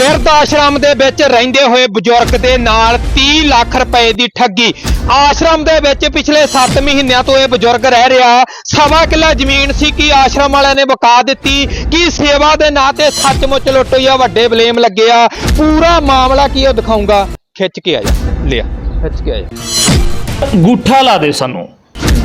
ਬਿਰਧ ਆਸ਼ਰਮ ਦੇ ਵਿੱਚ ਰਹਿੰਦੇ ਹੋਏ ਬਜ਼ੁਰਗ ਦੇ ਨਾਲ 30 ਲੱਖ ਰੁਪਏ ਦੀ ਠੱਗੀ। ਆਸ਼ਰਮ ਦੇ ਵਿੱਚ ਪਿਛਲੇ 7 ਮਹੀਨਿਆਂ ਤੋਂ ਇਹ ਬਜ਼ੁਰਗ ਰਹਿ ਰਿਹਾ। ਸਵਾ ਕਿੱਲਾ ਜ਼ਮੀਨ ਸੀ ਕਿ ਆਸ਼ਰਮ ਵਾਲਿਆਂ ਨੇ ਬਕਾ ਦਿੱਤੀ ਕਿ ਸੇਵਾ ਦੇ ਨਾਂ ਤੇ ਸੱਚਮੁੱਚ ਲੁੱਟ ਹੋਈ ਆ ਵੱਡੇ ਬਲੇਮ ਲੱਗੇ ਆ। ਪੂਰਾ ਮਾਮਲਾ ਕੀ ਉਹ ਦਿਖਾਉਂਗਾ ਖਿੱਚ ਕੇ ਆ ਜਾ। ਲਿਆ। ਖਿੱਚ ਕੇ ਆ ਜਾ। ਗੂਠਾ ਲਾ ਦੇ ਸਾਨੂੰ।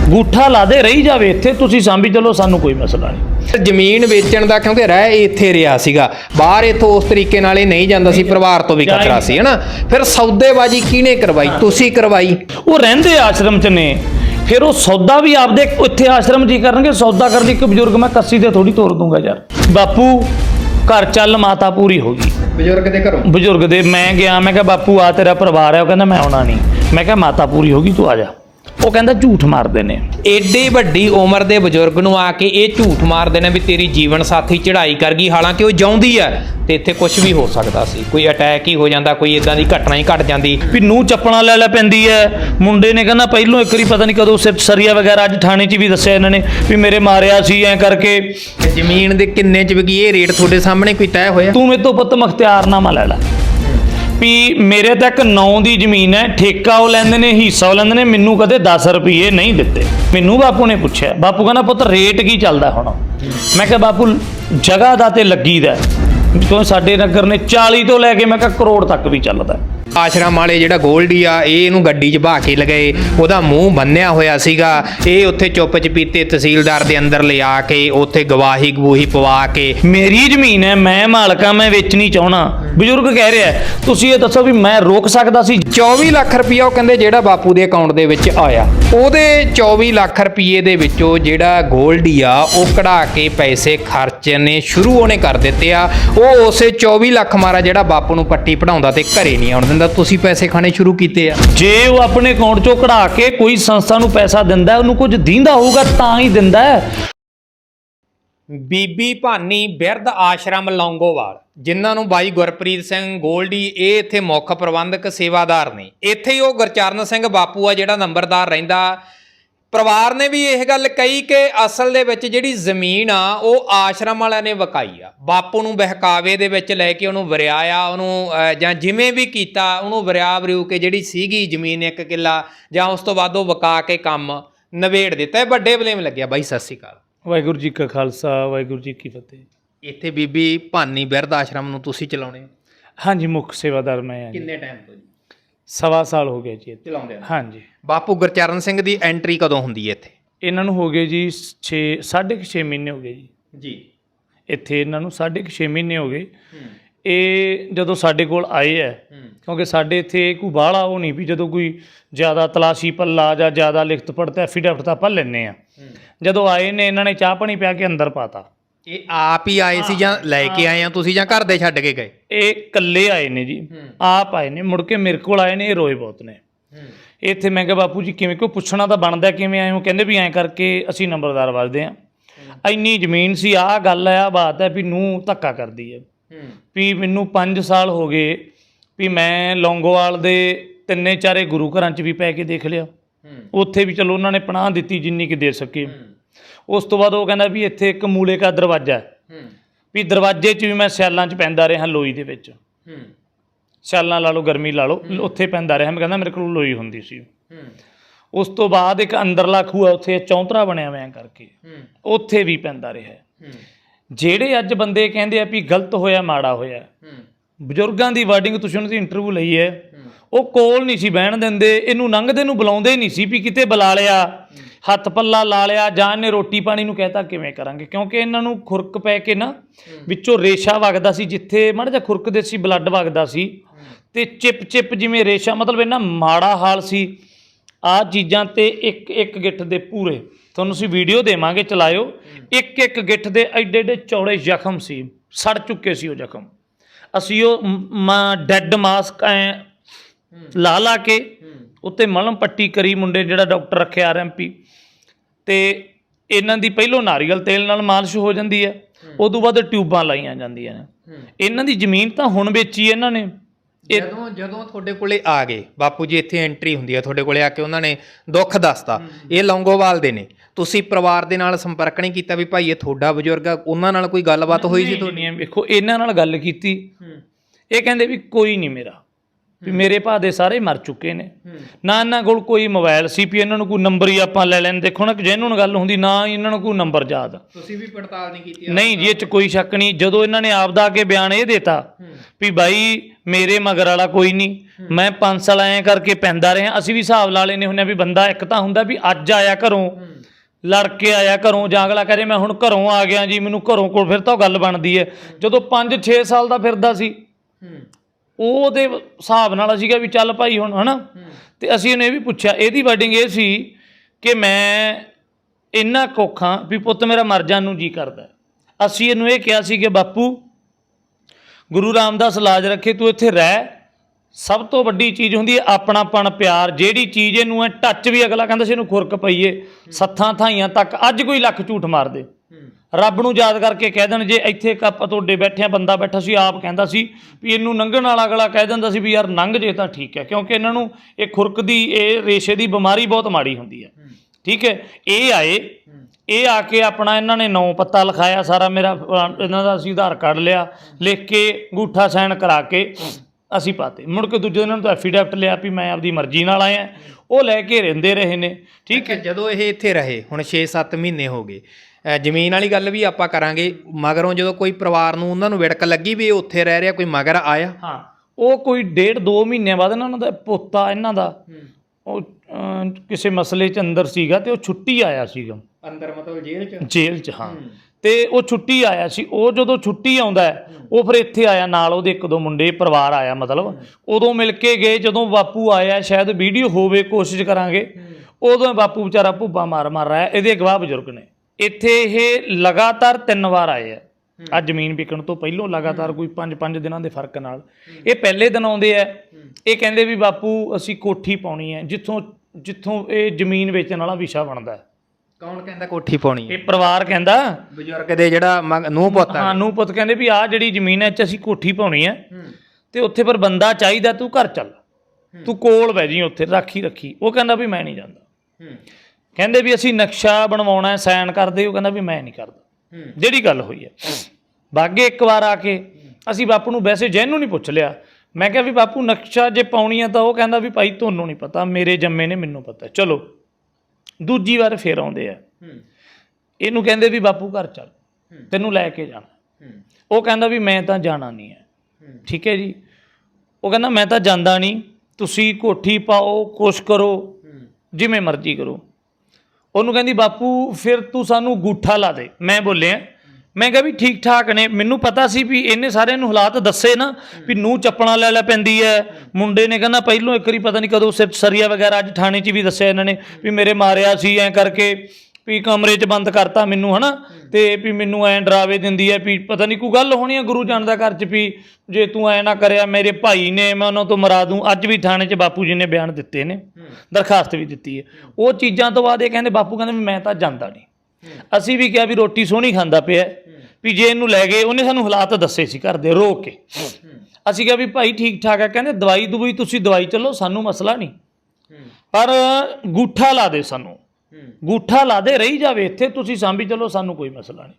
ਗੂਠਾ ਲਾ ਦੇ ਰਹੀ ਜਾਵੇ ਇੱਥੇ ਤੁਸੀਂ ਸਾਂਭੀ ਚਲੋ ਸਾਨੂੰ ਕੋਈ ਮਸਲਾ ਨਹੀਂ। ਜ਼ਮੀਨ ਵੇਚਣ ਦਾ ਕਿਉਂਕਿ ਰਹਿ ਇੱਥੇ ਰਿਹਾ ਸੀਗਾ। ਬਾਹਰ ਇੱਥੋਂ ਉਸ ਤਰੀਕੇ ਨਾਲ ਇਹ ਨਹੀਂ ਜਾਂਦਾ ਸੀ ਪਰਿਵਾਰ ਤੋਂ ਵੀ ਖਤਰਾ ਸੀ ਹਨਾ? ਫਿਰ ਸੌਦੇਬਾਜੀ ਕਿਹਨੇ ਕਰਵਾਈ? ਤੁਸੀਂ ਕਰਵਾਈ। ਉਹ ਰਹਿੰਦੇ ਆਸ਼ਰਮ ਚ ਨੇ। ਫਿਰ ਉਹ ਸੌਦਾ ਵੀ ਆਪਦੇ ਇੱਥੇ ਆਸ਼ਰਮ 'ਚ ਹੀ ਕਰਨਗੇ ਸੌਦਾ ਕਰਨ ਇੱਕ ਬਜ਼ੁਰਗ ਮੈਂ ਕੱਸੀ ਤੇ ਥੋੜੀ ਤੋੜ ਦੂੰਗਾ ਯਾਰ। ਬਾਪੂ ਘਰ ਚੱਲ ਮਾਤਾ ਪੂਰੀ ਹੋ ਗਈ। ਬਜ਼ੁਰਗ ਦੇ ਘਰੋਂ? ਬਜ਼ੁਰਗ ਦੇ ਮੈਂ ਗਿਆ ਮੈਂ ਕਿਹਾ ਬਾਪੂ ਆ ਤੇਰਾ ਪਰਿਵਾਰ ਹੈ ਉਹ ਕਹਿੰਦਾ ਮੈਂ ਆਉਣਾ ਨਹੀਂ। ਮੈਂ ਕਿਹਾ ਮਾਤਾ ਪੂਰੀ ਹੋ ਗਈ ਤੂੰ ਆ ਜਾ। ਉਹ ਕਹਿੰਦਾ ਝੂਠ ਮਾਰਦੇ ਨੇ। ਏਡੀ ਵੱਡੀ ਉਮਰ ਦੇ ਬਜ਼ੁਰਗ ਨੂੰ ਆ ਕੇ ਇਹ ਝੂਠ ਮਾਰਦੇ ਨੇ ਵੀ ਤੇਰੀ ਜੀਵਨ ਸਾਥੀ ਚੜ੍ਹਾਈ ਕਰ ਗਈ ਹਾਲਾਂਕਿ ਉਹ ਜਾਉਂਦੀ ਆ ਤੇ ਇੱਥੇ ਕੁਝ ਵੀ ਹੋ ਸਕਦਾ ਸੀ। ਕੋਈ ਅਟੈਕ ਹੀ ਹੋ ਜਾਂਦਾ ਕੋਈ ਇਦਾਂ ਦੀ ਘਟਨਾ ਹੀ ਘਟ ਜਾਂਦੀ। ਵੀ ਨੂੰ ਚੱਪਣਾ ਲੈ ਲੈ ਪੈਂਦੀ ਹੈ ਮੁੰਡੇ ਨੇ ਕਹਿੰਦਾ ਪਹਿਲੋਂ ਇੱਕ ਵਾਰੀ ਪਤਾ ਨਹੀਂ ਕਦੋਂ ਸਿਰ ਸਰੀਆ ਵਗੈਰਾ ਅੱਜ ਥਾਣੇ 'ਚ ਵੀ ਦੱਸਿਆ ਇਹਨਾਂ ਨੇ ਵੀ ਮੇਰੇ ਮਾਰਿਆ ਸੀ ਐ ਕਰਕੇ। ਜ਼ਮੀਨ ਦੇ ਕਿੰਨੇ ਚ ਵਿਕੀ ਇਹ ਰੇਟ ਤੁਹਾਡੇ ਸਾਹਮਣੇ ਕੋਈ ਤੈਅ ਹੋਇਆ? ਤੂੰ ਮੇਰੇ ਤੋਂ ਪੁੱਤ ਮਖਤਿਆਰਨਾਮਾ ਲੈ ਲੈ। ਵੀ ਮੇਰੇ ਤੱਕ 9 ਦੀ ਜ਼ਮੀਨ ਹੈ, ਠੇਕਾ ਉਹ ਲੈਂਦੇ ਨੇ, ਹਿੱਸਾ ਉਹ ਲੈਂਦੇ ਨੇ, ਮੈਨੂੰ ਕਦੇ 10 ਰੁਪਏ ਨਹੀਂ ਦਿੱਤੇ। ਮੈਨੂੰ ਬਾਪੂ ਨੇ ਪੁੱਛਿਆ, ਬਾਪੂ ਕਹਿੰਦਾ, ਪੁੱਤ ਰੇਟ ਕੀ ਚੱਲਦਾ ਹੁਣ? ਮੈਂ ਕਿਹਾ, ਬਾਪੂ, ਜਗ੍ਹਾ ਦਾ ਤੇ ਲੱਗੀਦਾ ਕਿਉਂ ਸਾਡੇ ਨਗਰ ਨੇ 40 ਤੋਂ ਲੈ ਕੇ ਮੈਂ ਕਿਹਾ ਕਰੋੜ ਤੱਕ ਵੀ ਚੱਲਦਾ ਆਸ਼ਰਮ ਵਾਲੇ ਜਿਹੜਾ ਗੋਲਡੀ ਆ ਇਹ ਇਹਨੂੰ ਗੱਡੀ 'ਚ ਬਹਾ ਕੇ ਲਗਾਏ ਉਹਦਾ ਮੂੰਹ ਬੰਨਿਆ ਹੋਇਆ ਸੀਗਾ। ਇਹ ਉੱਥੇ ਚੁੱਪ ਚਪੀਤੇ ਤਹਿਸੀਲਦਾਰ ਦੇ ਅੰਦਰ ਲਿਆ ਕੇ ਉੱਥੇ ਗਵਾਹੀ ਗਵੂਹੀ ਪਵਾ ਕੇ ਮੇਰੀ ਜ਼ਮੀਨ ਹੈ ਮੈਂ ਮਾਲਕਾਂ ਮੈਂ ਵੇਚਣੀ ਚਾਹਣਾ ਬਜ਼ੁਰਗ ਕਹਿ ਰਿਹਾ ਤੁਸੀਂ ਇਹ ਦੱਸੋ ਵੀ ਮੈਂ ਰੋਕ ਸਕਦਾ ਸੀ? 24 ਲੱਖ ਰੁਪਈਆ ਉਹ ਕਹਿੰਦੇ ਜਿਹੜਾ ਬਾਪੂ ਦੇ ਅਕਾਊਂਟ ਦੇ ਵਿੱਚ ਆਇਆ। ਉਹਦੇ 24 ਲੱਖ ਰੁਪਈਏ ਦੇ ਵਿੱਚੋਂ ਜਿਹੜਾ ਗੋਲਡੀ ਆ ਉਹ ਕਢਾ ਕੇ ਪੈਸੇ ਖਰਚਣੇ ਸ਼ੁਰੂ ਉਹਨੇ ਕਰ ਦਿੱਤੇ ਆ। ਉਹ ਉਸੇ 24 ਲੱਖ ਮਾਰਾ ਜਿਹੜਾ ਬਾਪੂ ਨੂੰ ਪੱਟੀ ਪੜਾਉਂਦਾ ਤੇ ਘਰੇ ਨਹੀਂ ਆਉਣ ਦਿੰਦਾ ਤੁਸੀਂ ਪੈਸੇ ਖਾਣੇ ਸ਼ੁਰੂ ਕੀਤੇ ਆ। ਜੇ ਉਹ ਆਪਣੇ ਅਕਾਊਂਟ ਚੋਂ ਕਢਾ ਕੇ ਕੋਈ ਸੰਸਥਾ ਨੂੰ ਪੈਸਾ ਦਿੰਦਾ ਹੈ, ਉਹਨੂੰ ਕੁਝ ਦਿੰਦਾ ਹੋਊਗਾ ਤਾਂ ਹੀ ਦਿੰਦਾ ਹੈ। ਬੀਬੀ ਭਾਨੀ ਬਿਰਧ ਆਸ਼ਰਮ ਲੌਂਗੋਵਾਲ ਜਿਨ੍ਹਾਂ ਨੂੰ ਬਾਈ ਗੁਰਪ੍ਰੀਤ ਸਿੰਘ ਗੋਲਡੀ ਇਹ ਇੱਥੇ ਮੁੱਖ ਪ੍ਰਬੰਧਕ ਸੇਵਾਦਾਰ ਨੇ। ਇੱਥੇ ਹੀ ਉਹ ਗੁਰਚਰਨ ਸਿੰਘ ਬਾਪੂ ਆ ਜਿਹੜਾ ਨੰਬਰਦਾਰ ਰਹਿੰਦਾ। ਪਰਿਵਾਰ ਨੇ ਵੀ ਇਹ ਗੱਲ ਕਹੀ ਕਿ ਅਸਲ ਦੇ ਵਿੱਚ ਜਿਹੜੀ ਜ਼ਮੀਨ ਆ ਉਹ ਆਸ਼ਰਮ ਵਾਲਿਆਂ ਨੇ ਵਕਾਈ ਆ। ਬਾਪੂ ਨੂੰ ਬਹਿਕਾਵੇ ਦੇ ਵਿੱਚ ਲੈ ਕੇ ਉਹਨੂੰ ਵਰਿਆਇਆ ਉਹਨੂੰ ਅਹ, ਜਾਂ ਜਿਵੇਂ ਵੀ ਕੀਤਾ ਉਹਨੂੰ ਵਰਿਆ ਵਰਿਊ ਕੇ ਜਿਹੜੀ ਸੀਗੀ ਜ਼ਮੀਨ ਇੱਕ ਕਿੱਲਾ ਜਾਂ ਉਸ ਤੋਂ ਬਾਅਦ ਉਹ ਵਕਾ ਕੇ ਕੰਮ ਨਵੇੜ ਦਿੱਤਾ। ਇਹ ਵੱਡੇ ਬਲੇਮ ਲੱਗਿਆ ਬਾਈ ਸਤਿ ਸ਼੍ਰੀ ਅਕਾਲ। ਵਾਹਿਗੁਰੂ ਜੀ ਕਾ ਖਾਲਸਾ ਵਾਹਿਗੁਰੂ ਜੀ ਕੀ ਫਤਿਹ। ਇੱਥੇ ਬੀਬੀ ਭਾਨੀ ਬਿਰਧ ਆਸ਼ਰਮ ਨੂੰ ਤੁਸੀਂ ਚਲਾਉਣੇ ਹਾਂਜੀ ਮੁੱਖ ਸੇਵਾਦਾਰ ਮੈਂ ਹਾਂ ਕਿੰਨੇ ਟਾਈਮ ਤੋਂ ਜੀ? ਸਵਾ ਸਾਲ ਹੋ ਗਿਆ ਜੀ ਇੱਥੇ। ਚਲਾਉਂਦੇ ਆ ਹਾਂਜੀ। ਬਾਪੂ ਗੁਰਚਰਨ ਸਿੰਘ ਦੀ ਐਂਟਰੀ ਕਦੋਂ ਹੁੰਦੀ ਹੈ ਇੱਥੇ? ਇਹਨਾਂ ਨੂੰ ਹੋ ਗਏ ਜੀ 6 6.5 ਮਹੀਨੇ ਹੋ ਗਏ ਜੀ। ਜੀ। ਇੱਥੇ ਇਹਨਾਂ ਨੂੰ 6.5 ਮਹੀਨੇ ਹੋ ਗਏ। ਇਹ ਜਦੋਂ ਸਾਡੇ ਕੋਲ ਆਏ ਹੈ ਕਿਉਂਕਿ ਸਾਡੇ ਇੱਥੇ ਕੋਈ ਬਾਹਲਾ ਉਹ ਨਹੀਂ ਵੀ ਜਦੋਂ ਕੋਈ ਜ਼ਿਆਦਾ ਤਲਾਸ਼ੀ ਪੱਲਾ ਜਾਂ ਜ਼ਿਆਦਾ ਲਿਖਤ ਪੜਤਾ ਐਫੀਡੈਵਿਟ ਤਾਂ ਆਪਾਂ ਲੈਨੇ ਆ ਜਦੋਂ ਆਏ ਨੇ ਇਹਨਾਂ ਨੇ ਚਾਹ ਪਾਣੀ ਪਿਆ ਕੇ ਅੰਦਰ ਪਾਤਾ। ਇਹ ਆਪ ਹੀ ਆਏ ਸੀ ਜਾਂ ਲੈ ਕੇ ਆਏ ਆ ਤੁਸੀਂ ਜਾਂ ਘਰ ਦੇ ਛੱਡ ਕੇ ਗਏ? ਇਹ ਇਕੱਲੇ ਆਏ ਨੇ ਜੀ। ਆਪ ਆਏ ਨੇ ਮੁੜ ਕੇ ਮੇਰੇ ਕੋਲ ਆਏ ਨੇ ਇਹ ਰੋਏ ਬਹੁਤ ਨੇ। ਇੱਥੇ ਮੈਂ ਕਿਹਾ ਬਾਪੂ ਜੀ ਕਿਵੇਂ ਕੋ ਪੁੱਛਣਾ ਤਾਂ ਬਣਦਾ ਕਿਵੇਂ ਆਏ ਹੋ? ਕਹਿੰਦੇ ਵੀ ਐਂ ਕਰਕੇ ਅਸੀਂ ਨੰਬਰਦਾਰ ਵੱਜਦੇ ਆ। ਇੰਨੀ ਜ਼ਮੀਨ ਸੀ ਆਹ ਗੱਲ ਆ ਬਾਤ ਹੈ ਵੀ ਨੂੰ ਧੱਕਾ ਕਰਦੀ ਹੈ। ਵੀ ਮੈਨੂੰ 5 ਸਾਲ ਹੋ ਗਏ ਵੀ ਮੈਂ ਲੌਂਗੋਵਾਲ ਦੇ ਤਿੰਨੇ ਚਾਰੇ ਗੁਰੂ ਘਰਾਂ 'ਚ ਵੀ ਪੈ ਕੇ ਦੇਖ ਲਿਆ। ਉੱਥੇ ਵੀ ਚਲੋ ਉਹਨਾਂ ਨੇ ਪਨਾਹ ਦਿੱਤੀ ਜਿੰਨੀ ਕਿ ਦੇ ਸਕੇ। ਉਸ ਤੋਂ ਬਾਅਦ ਉਹ ਕਹਿੰਦਾ ਵੀ ਇੱਥੇ ਇੱਕ ਮੂਲੇ ਕਾ ਦਰਵਾਜ਼ਾ ਹੈ। ਵੀ ਦਰਵਾਜ਼ੇ 'ਚ ਵੀ ਮੈਂ ਸਿਆਲਾਂ 'ਚ ਪੈਂਦਾ ਰਿਹਾ ਲੋਈ ਦੇ ਵਿੱਚ। ਸਿਆਲਾਂ ਲਾ ਲਓ ਗਰਮੀ ਲਾ ਲਓ ਉੱਥੇ ਪੈਂਦਾ ਰਿਹਾ। ਮੈਂ ਕਹਿੰਦਾ ਮੇਰੇ ਕੋਲ ਲੋਈ ਹੁੰਦੀ ਸੀ ਉਸ ਤੋਂ ਬਾਅਦ ਇੱਕ ਅੰਦਰਲਾ ਖੂਹ ਆ ਉੱਥੇ ਚੌਂਤਰਾ ਬਣਿਆ ਹੋਇਆ ਕਰਕੇ। ਉੱਥੇ ਵੀ ਪੈਂਦਾ ਰਿਹਾ ਜਿਹੜੇ ਅੱਜ ਬੰਦੇ ਕਹਿੰਦੇ ਆ ਵੀ ਗਲਤ ਹੋਇਆ ਮਾੜਾ ਹੋਇਆ। ਬਜ਼ੁਰਗਾਂ ਦੀ ਵਾਰਡਿੰਗ ਤੁਸੀਂ ਉਹਨਾਂ ਦੀ ਇੰਟਰਵਿਊ ਲਈ ਹੈ। ਉਹ ਕੋਲ ਨਹੀਂ ਸੀ ਬਹਿਣ ਦਿੰਦੇ, ਇਹਨੂੰ ਲੰਘਦੇ ਨੂੰ ਬੁਲਾਉਂਦੇ ਨਹੀਂ ਸੀ ਵੀ ਕਿਤੇ ਬੁਲਾ ਲਿਆ। ਹੱਥ ਪੱਲਾ ਲਾ ਲਿਆ, ਜਾਂ ਇਹਨੇ ਰੋਟੀ ਪਾਣੀ ਨੂੰ ਕਹਿਤਾ, ਕਿਵੇਂ ਕਰਾਂਗੇ? ਕਿਉਂਕਿ ਇਹਨਾਂ ਨੂੰ ਖੁਰਕ ਪੈ ਕੇ ਨਾ ਵਿੱਚੋਂ ਰੇਸ਼ਾ ਵਗਦਾ ਸੀ, ਜਿੱਥੇ ਮਾੜਾ ਜਿਹਾ ਖੁਰਕਦੇ ਸੀ, ਬਲੱਡ ਵਗਦਾ ਸੀ। ਤੇ ਚਿਪ ਚਿਪ ਜਿਵੇਂ ਰੇਸ਼ਾ, ਮਤਲਬ ਇਹਨਾਂ ਮਾੜਾ ਹਾਲ ਸੀ। ਆ ਚੀਜ਼ਾਂ ਤੇ ਇੱਕ ਇੱਕ ਗਿੱਠ ਦੇ ਪੂਰੇ। ਤੁਹਾਨੂੰ ਅਸੀਂ ਵੀਡੀਓ ਦੇਵਾਂਗੇ, ਚਲਾਇਓ। ਇੱਕ ਇੱਕ ਗਿੱਠ ਦੇ ਐਡੇ ਐਡੇ ਚੌੜੇ ਜ਼ਖਮ ਸੀ, ਸੜ ਚੁੱਕੇ ਸੀ ਉਹ ਜ਼ਖਮ। ਅਸੀਂ ਉਹ ਡੈੱਡ ਮਾਸਕ ਐ ਲਾ ਲਾ ਕੇ ਉੱਤੇ ਮਲਮ ਪੱਟੀ ਕਰੀ ਮੁੰਡੇ ਜਿਹੜਾ ਡਾਕਟਰ ਰੱਖਿਆ ਆਰਐਮਪੀ ਤੇ ਇਹਨਾਂ ਦੀ ਪਹਿਲੋਂ ਨਾਰੀਅਲ ਤੇਲ ਨਾਲ ਮਾਲਿਸ਼ ਹੋ ਜਾਂਦੀ ਹੈ ਉਦੋਂ ਬਾਅਦ ਟਿਊਬਾਂ ਲਾਈਆਂ ਜਾਂਦੀਆਂ ਨੇ। ਇਹਨਾਂ ਦੀ ਜ਼ਮੀਨ ਤਾਂ ਹੁਣ ਵੇਚੀ ਇਹਨਾਂ ਨੇ। ਜਦੋਂ ਜਦੋਂ ਤੁਹਾਡੇ ਕੋਲੇ ਆ ਗਏ ਬਾਪੂ ਜੀ ਇੱਥੇ ਐਂਟਰੀ ਹੁੰਦੀ ਆ ਤੁਹਾਡੇ ਕੋਲੇ ਆ ਕੇ ਉਹਨਾਂ ਨੇ ਦੁੱਖ ਦੱਸਤਾ। ਇਹ ਲੌਂਗੋਵਾਲ ਦੇ ਨੇ। ਤੁਸੀਂ ਪਰਿਵਾਰ ਦੇ ਨਾਲ ਸੰਪਰਕ ਨਹੀਂ ਕੀਤਾ ਵੀ ਭਾਈ ਇਹ ਤੁਹਾਡਾ ਬਜ਼ੁਰਗ ਆ ਉਹਨਾਂ ਨਾਲ ਕੋਈ ਗੱਲਬਾਤ ਹੋਈ ਸੀ ਨਹੀਂ, ਵੇਖੋ ਇਹਨਾਂ ਨਾਲ ਗੱਲ ਕੀਤੀ। ਇਹ ਕਹਿੰਦੇ ਵੀ ਕੋਈ ਨਹੀਂ ਮੇਰਾ। ਵੀ ਮੇਰੇ ਭਾ ਦੇ ਸਾਰੇ ਮਰ ਚੁੱਕੇ ਨੇ। ਨਾ ਇਹਨਾਂ ਕੋਲ ਕੋਈ ਮੋਬਾਈਲ ਸੀ ਵੀ ਇਹਨਾਂ ਨੂੰ ਕੋਈ ਨੰਬਰ ਹੀ ਆਪਾਂ ਲੈ ਲੈਣ। ਦੇਖੋ ਨਾ ਕਿ ਜੈਨੂਨ ਗੱਲ ਹੁੰਦੀ ਨਾ ਇਹਨਾਂ ਨੂੰ ਕੋਈ ਨੰਬਰ ਯਾਦ। ਤੁਸੀਂ ਵੀ ਪੜਤਾਲ ਨਹੀਂ ਕੀਤੀ ਨਹੀਂ ਜੀ ਇਹ ਚ ਕੋਈ ਸ਼ੱਕ ਨਹੀਂ। ਜਦੋਂ ਇਹਨਾਂ ਨੇ ਆਪ ਦਾ ਕੇ ਬਿਆਨ ਇਹ ਦਿੱਤਾ ਵੀ ਬਾਈ ਮੇਰੇ ਮਗਰ ਵਾਲਾ ਕੋਈ ਨਹੀਂ। ਮੈਂ 5 ਸਾਲ ਐਂ ਕਰਕੇ ਪੈਂਦਾ ਰਿਹਾ। ਅਸੀਂ ਵੀ ਹਿਸਾਬ ਲਾ ਲੈਨੇ ਹੁੰਨੇ ਵੀ ਬੰਦਾ ਇੱਕ ਤਾਂ ਹੁੰਦਾ ਵੀ ਅੱਜ ਆਇਆ ਘਰੋਂ ਲੜ ਕੇ ਆਇਆ ਘਰੋਂ ਜਾਂ ਅਗਲਾ ਕਹੇ ਮੈਂ ਹੁਣ ਘਰੋਂ ਆ ਗਿਆ ਜੀ ਮੈਨੂੰ ਘਰੋਂ ਕੋਲ ਫਿਰ ਤਾਂ ਗੱਲ ਬਣਦੀ ਹੈ। ਜਦੋਂ 5-6 ਸਾਲ ਦਾ ਫਿਰਦਾ ਸੀ ਉਹਦੇ ਹਿਸਾਬ ਨਾਲ ਅਸੀਂ ਕਿਹਾ ਵੀ ਚੱਲ ਭਾਈ ਹੁਣ, ਹਨਾ? ਤੇ ਅਸੀਂ ਉਹਨੇ ਇਹ ਵੀ ਪੁੱਛਿਆ, ਇਹਦੀ ਵਰਡਿੰਗ ਇਹ ਸੀ ਕਿ ਮੈਂ ਇੰਨਾ ਕੋਖਾਂ ਵੀ ਪੁੱਤ ਮੇਰਾ ਮਰ ਜਾਣ ਨੂੰ ਜੀ ਕਰਦਾ ਅਸੀਂ ਇਹਨੂੰ ਇਹ ਕਿਹਾ ਸੀ ਕਿ ਬਾਪੂ, ਗੁਰੂ ਰਾਮਦਾਸ ਲਾਜ ਰੱਖੇ, ਤੂੰ ਇੱਥੇ ਰਹਿ। ਸਭ ਤੋਂ ਵੱਡੀ ਚੀਜ਼ ਹੁੰਦੀ ਹੈ ਆਪਣਾਪਣ, ਪਿਆਰ। ਜਿਹੜੀ ਚੀਜ਼ ਇਹਨੂੰ ਹੈ ਟੱਚ ਵੀ ਅਗਲਾ ਕਹਿੰਦਾ ਸੀ ਇਹਨੂੰ ਖੁਰਕ ਪਈਏ ਸੱਥਾਂ ਥਾਈਆਂ ਤੱਕ, ਅੱਜ ਕੋਈ ਲੱਖ ਝੂਠ ਮਾਰ ਦੇ। ਰੱਬ ਨੂੰ ਯਾਦ ਕਰਕੇ ਕਹਿ ਦੇਣ ਜੇ ਇੱਥੇ ਇੱਕ ਆਪਾਂ ਤੁਹਾਡੇ ਬੈਠੇ ਆ ਬੰਦਾ ਬੈਠਾ ਸੀ ਆਪ ਕਹਿੰਦਾ ਸੀ ਵੀ ਇਹਨੂੰ ਲੰਘਣ ਵਾਲਾ ਅਗਲਾ ਕਹਿ ਦਿੰਦਾ ਸੀ ਵੀ ਯਾਰ ਲੰਘ ਜੇ ਤਾਂ ਠੀਕ ਹੈ ਕਿਉਂਕਿ ਇਹਨਾਂ ਨੂੰ ਇਹ ਖੁਰਕ ਦੀ ਇਹ ਰੇਸ਼ੇ ਦੀ ਬਿਮਾਰੀ ਬਹੁਤ ਮਾੜੀ ਹੁੰਦੀ ਹੈ। ਠੀਕ ਹੈ ਇਹ ਆਏ ਇਹ ਆ ਕੇ ਆਪਣਾ ਇਹਨਾਂ ਨੇ ਨੌ ਪੱਤਾ ਲਿਖਾਇਆ ਸਾਰਾ ਮੇਰਾ ਇਹਨਾਂ ਦਾ ਅਸੀਂ ਆਧਾਰ ਕਾਰਡ ਲਿਆ ਲਿਖ ਕੇ ਅੰਗੂਠਾ ਸਾਈਨ ਕਰਾ ਕੇ ਅਸੀਂ ਪਾਤੇ। ਮੁੜ ਕੇ ਦੂਜੇ ਦਿਨ ਇਹਨਾਂ ਤੋਂ ਐਫੀਡੈਵਿਟ ਲਿਆ ਵੀ ਮੈਂ ਆਪਦੀ ਮਰਜ਼ੀ ਨਾਲ ਆਇਆ। ਉਹ ਲੈ ਕੇ ਰਹਿੰਦੇ ਰਹੇ ਨੇ ਠੀਕ ਹੈ। ਜਦੋਂ ਇਹ ਇੱਥੇ ਰਹੇ ਹੁਣ 6-7 ਮਹੀਨੇ ਹੋ ਗਏ ਜ਼ਮੀਨ ਵਾਲੀ ਗੱਲ ਵੀ ਆਪਾਂ ਕਰਾਂਗੇ। ਮਗਰੋਂ ਜਦੋਂ ਕੋਈ ਪਰਿਵਾਰ ਨੂੰ ਉਹਨਾਂ ਨੂੰ ਵਿੜਕ ਲੱਗੀ ਵੀ ਇਹ ਉੱਥੇ ਰਹਿ ਰਿਹਾ ਕੋਈ ਮਗਰ ਆਇਆ। ਹਾਂ ਉਹ ਕੋਈ ਡੇਢ ਦੋ ਮਹੀਨਿਆਂ ਬਾਅਦ ਨਾ ਉਹਨਾਂ ਦਾ ਪੋਤਾ ਇਹਨਾਂ ਦਾ ਉਹ ਕਿਸੇ ਮਸਲੇ 'ਚ ਅੰਦਰ ਸੀਗਾ ਤੇ ਉਹ ਛੁੱਟੀ ਆਇਆ ਸੀਗਾ। ਅੰਦਰ ਮਤਲਬ ਜੇਲ੍ਹ 'ਚ? ਜੇਲ੍ਹ 'ਚ ਹਾਂ। ਤੇ ਉਹ ਛੁੱਟੀ ਆਇਆ ਸੀ ਉਹ ਜਦੋਂ ਛੁੱਟੀ ਆਉਂਦਾ ਉਹ ਫਿਰ ਇੱਥੇ ਆਇਆ ਨਾਲ ਉਹਦੇ ਇੱਕ ਦੋ ਮੁੰਡੇ ਪਰਿਵਾਰ ਆਇਆ ਮਤਲਬ। ਉਦੋਂ ਮਿਲ ਕੇ ਗਏ ਜਦੋਂ ਬਾਪੂ ਆਇਆ ਸ਼ਾਇਦ ਵੀਡੀਓ ਹੋਵੇ ਕੋਸ਼ਿਸ਼ ਕਰਾਂਗੇ। ਉਦੋਂ ਬਾਪੂ ਵਿਚਾਰਾ ਭੁੱਬਾ ਮਾਰ ਮਾਰ ਰਿਹਾ ਇਹਦੇ ਗਵਾਹ ਬਜ਼ੁਰਗ ਨੇ। ਇੱਥੇ ਇਹ ਲਗਾਤਾਰ ਤਿੰਨ ਵਾਰ ਆਏ ਆ। ਆ ਜ਼ਮੀਨ ਵਿਕਣ ਤੋਂ ਪਹਿਲਾਂ ਲਗਾਤਾਰ ਕੋਈ 5-5 ਦਿਨਾਂ ਦੇ ਫ਼ਰਕ ਨਾਲ। ਇਹ ਪਹਿਲੇ ਦਿਨ ਆਉਂਦੇ ਆ। ਇਹ ਕਹਿੰਦੇ ਵੀ ਬਾਪੂ ਅਸੀਂ ਕੋਠੀ ਪਾਉਣੀ ਹੈ ਜਿੱਥੋਂ ਜਿੱਥੋਂ ਇਹ ਜ਼ਮੀਨ ਵੇਚਣ ਵਾਲਾ ਵਿਸ਼ਾ ਬਣਦਾ ਹੈ। ਕੌਣ ਕਹਿੰਦਾ ਕੋਠੀ ਪਾਉਣੀ ਹੈ ਇਹ ਪਰਿਵਾਰ ਕਹਿੰਦਾ। ਬਜ਼ੁਰਗ ਦੇ ਜਿਹੜਾ ਨੂੰਹ ਪੁੱਤ ਆ। ਹਾਂ ਨੂੰ ਪੁੱਤ ਕਹਿੰਦੇ ਵੀ ਆਹ ਜਿਹੜੀ ਜ਼ਮੀਨ ਐ ਚ ਅਸੀਂ ਕੋਠੀ ਪਾਉਣੀ ਹੈ। ਤੇ ਉੱਥੇ ਪਰ ਬੰਦਾ ਚਾਹੀਦਾ ਤੂੰ ਘਰ ਚੱਲ। ਤੂੰ ਕੋਲ ਬਹਿ ਜੀ ਉੱਥੇ ਰਾਖੀ ਰੱਖੀ। ਉਹ ਕਹਿੰਦਾ ਵੀ ਮੈਂ ਨਹੀਂ ਜਾਂਦਾ। ਕਹਿੰਦੇ ਵੀ ਅਸੀਂ ਨਕਸ਼ਾ ਬਣਵਾਉਣਾ ਹੈ ਸਾਈਨ ਕਰਦੇ ਉਹ ਕਹਿੰਦਾ ਵੀ ਮੈਂ ਨਹੀਂ ਕਰਦਾ। ਜਿਹੜੀ ਗੱਲ ਹੋਈ ਹੈ। ਬਾਗੇ ਇੱਕ ਵਾਰ ਆ ਕੇ ਅਸੀਂ ਬਾਪੂ ਨੂੰ ਵੈਸੇ ਜੈਨੂੰ ਨਹੀਂ ਪੁੱਛ ਲਿਆ। ਮੈਂ ਕਿਹਾ ਵੀ ਬਾਪੂ ਨਕਸ਼ਾ ਜੇ ਪਾਉਣੀ ਹੈ ਤਾਂ ਉਹ ਕਹਿੰਦਾ ਵੀ ਭਾਈ ਤੁਹਾਨੂੰ ਨਹੀਂ ਪਤਾ ਮੇਰੇ ਜੰਮੇ ਨੇ ਮੈਨੂੰ ਪਤਾ। ਚਲੋ ਦੂਜੀ ਵਾਰ ਫੇਰ ਆਉਂਦੇ ਆ। ਇਹਨੂੰ ਕਹਿੰਦੇ ਵੀ ਬਾਪੂ ਘਰ ਚੱਲ ਤੈਨੂੰ ਲੈ ਕੇ ਜਾਣਾ। ਉਹ ਕਹਿੰਦਾ ਵੀ ਮੈਂ ਤਾਂ ਜਾਣਾ ਨਹੀਂ ਹੈ। ਠੀਕ ਹੈ ਜੀ। ਉਹ ਕਹਿੰਦਾ ਮੈਂ ਤਾਂ ਜਾਂਦਾ ਨਹੀਂ ਤੁਸੀਂ ਕੋਠੀ ਪਾਓ ਕੁਛ ਕਰੋ ਜਿਵੇਂ ਮਰਜ਼ੀ ਕਰੋ। ਉਹਨੂੰ ਕਹਿੰਦੀ, ਬਾਪੂ, ਫਿਰ ਤੂੰ ਸਾਨੂੰ ਗੂਠਾ ਲਾ ਦੇ। ਮੈਂ ਬੋਲਿਆ, ਮੈਂ ਕਿਹਾ ਵੀ ਠੀਕ ਠਾਕ ਨੇ, ਮੈਨੂੰ ਪਤਾ ਸੀ ਵੀ ਇਹਨੇ ਸਾਰਿਆਂ ਨੂੰ ਹਾਲਾਤ ਦੱਸੇ ਨਾ, ਵੀ ਨੂੰ ਚੱਪਣਾ ਲੈ ਲੈ ਪੈਂਦੀ ਹੈ ਮੁੰਡੇ ਨੇ ਕਹਿੰਦਾ, ਪਹਿਲੋਂ ਇੱਕ ਵਾਰੀ ਪਤਾ ਨਹੀਂ ਕਦੋਂ ਸਿਰ ਸਰੀਆ ਵਗੈਰਾ ਅੱਜ ਥਾਣੇ 'ਚ ਵੀ ਦੱਸਿਆ ਇਹਨਾਂ ਨੇ, ਵੀ ਮੇਰੇ ਮਾਰਿਆ ਸੀ, ਐਂ ਕਰਕੇ। ਵੀ ਕਮਰੇ 'ਚ ਬੰਦ ਕਰਤਾ ਮੈਨੂੰ ਹਨਾ? ਤੇ ਵੀ ਮੈਨੂੰ ਐਂ ਡਰਾਵੇ ਦਿੰਦੀ ਹੈ ਵੀ ਪਤਾ ਨਹੀਂ ਕੋਈ ਗੱਲ ਹੋਣੀ ਹੈ ਗੁਰੂ ਜਾਣ ਦਾ ਘਰ 'ਚ ਵੀ ਜੇ ਤੂੰ ਐਂ ਨਾ ਕਰਿਆ ਮੇਰੇ ਭਾਈ ਨੇ ਮੈਂ ਉਹਨਾਂ ਤੋਂ ਮਰਾ ਦੂੰ। ਅੱਜ ਵੀ ਥਾਣੇ 'ਚ ਬਾਪੂ ਜੀ ਨੇ ਬਿਆਨ ਦਿੱਤੇ ਨੇ ਦਰਖਾਸਤ ਵੀ ਦਿੱਤੀ ਹੈ ਉਹ ਚੀਜ਼ਾਂ ਤੋਂ ਬਾਅਦ ਇਹ ਕਹਿੰਦੇ ਬਾਪੂ ਕਹਿੰਦੇ ਮੈਂ ਤਾਂ ਜਾਂਦਾ ਨਹੀਂ ਅਸੀਂ ਵੀ ਕਿਹਾ ਵੀ ਰੋਟੀ ਸੋਹਣੀ ਖਾਂਦਾ ਪਿਆ ਵੀ ਜੇ ਇਹਨੂੰ ਲੈ ਗਏ ਉਹਨੇ ਸਾਨੂੰ ਹਾਲਾਤ ਦੱਸੇ ਸੀ ਘਰ ਦੇ ਰੋ ਕੇ। ਅਸੀਂ ਕਿਹਾ ਵੀ ਭਾਈ ਠੀਕ ਠਾਕ ਹੈ ਕਹਿੰਦੇ ਦਵਾਈ ਦੁਬਈ ਤੁਸੀਂ ਦਵਾਈ ਚੱਲੋ ਸਾਨੂੰ ਮਸਲਾ ਨਹੀਂ ਪਰ ਗੂਠਾ ਲਾ ਦੇ ਸਾਨੂੰ। ਗੂਠਾ ਲਾ ਦੇ ਰਹੀ ਜਾਵੇ ਇੱਥੇ ਤੁਸੀਂ ਸਾਂਭੀ ਚੱਲੋ ਸਾਨੂੰ ਕੋਈ ਮਸਲਾ ਨਹੀਂ।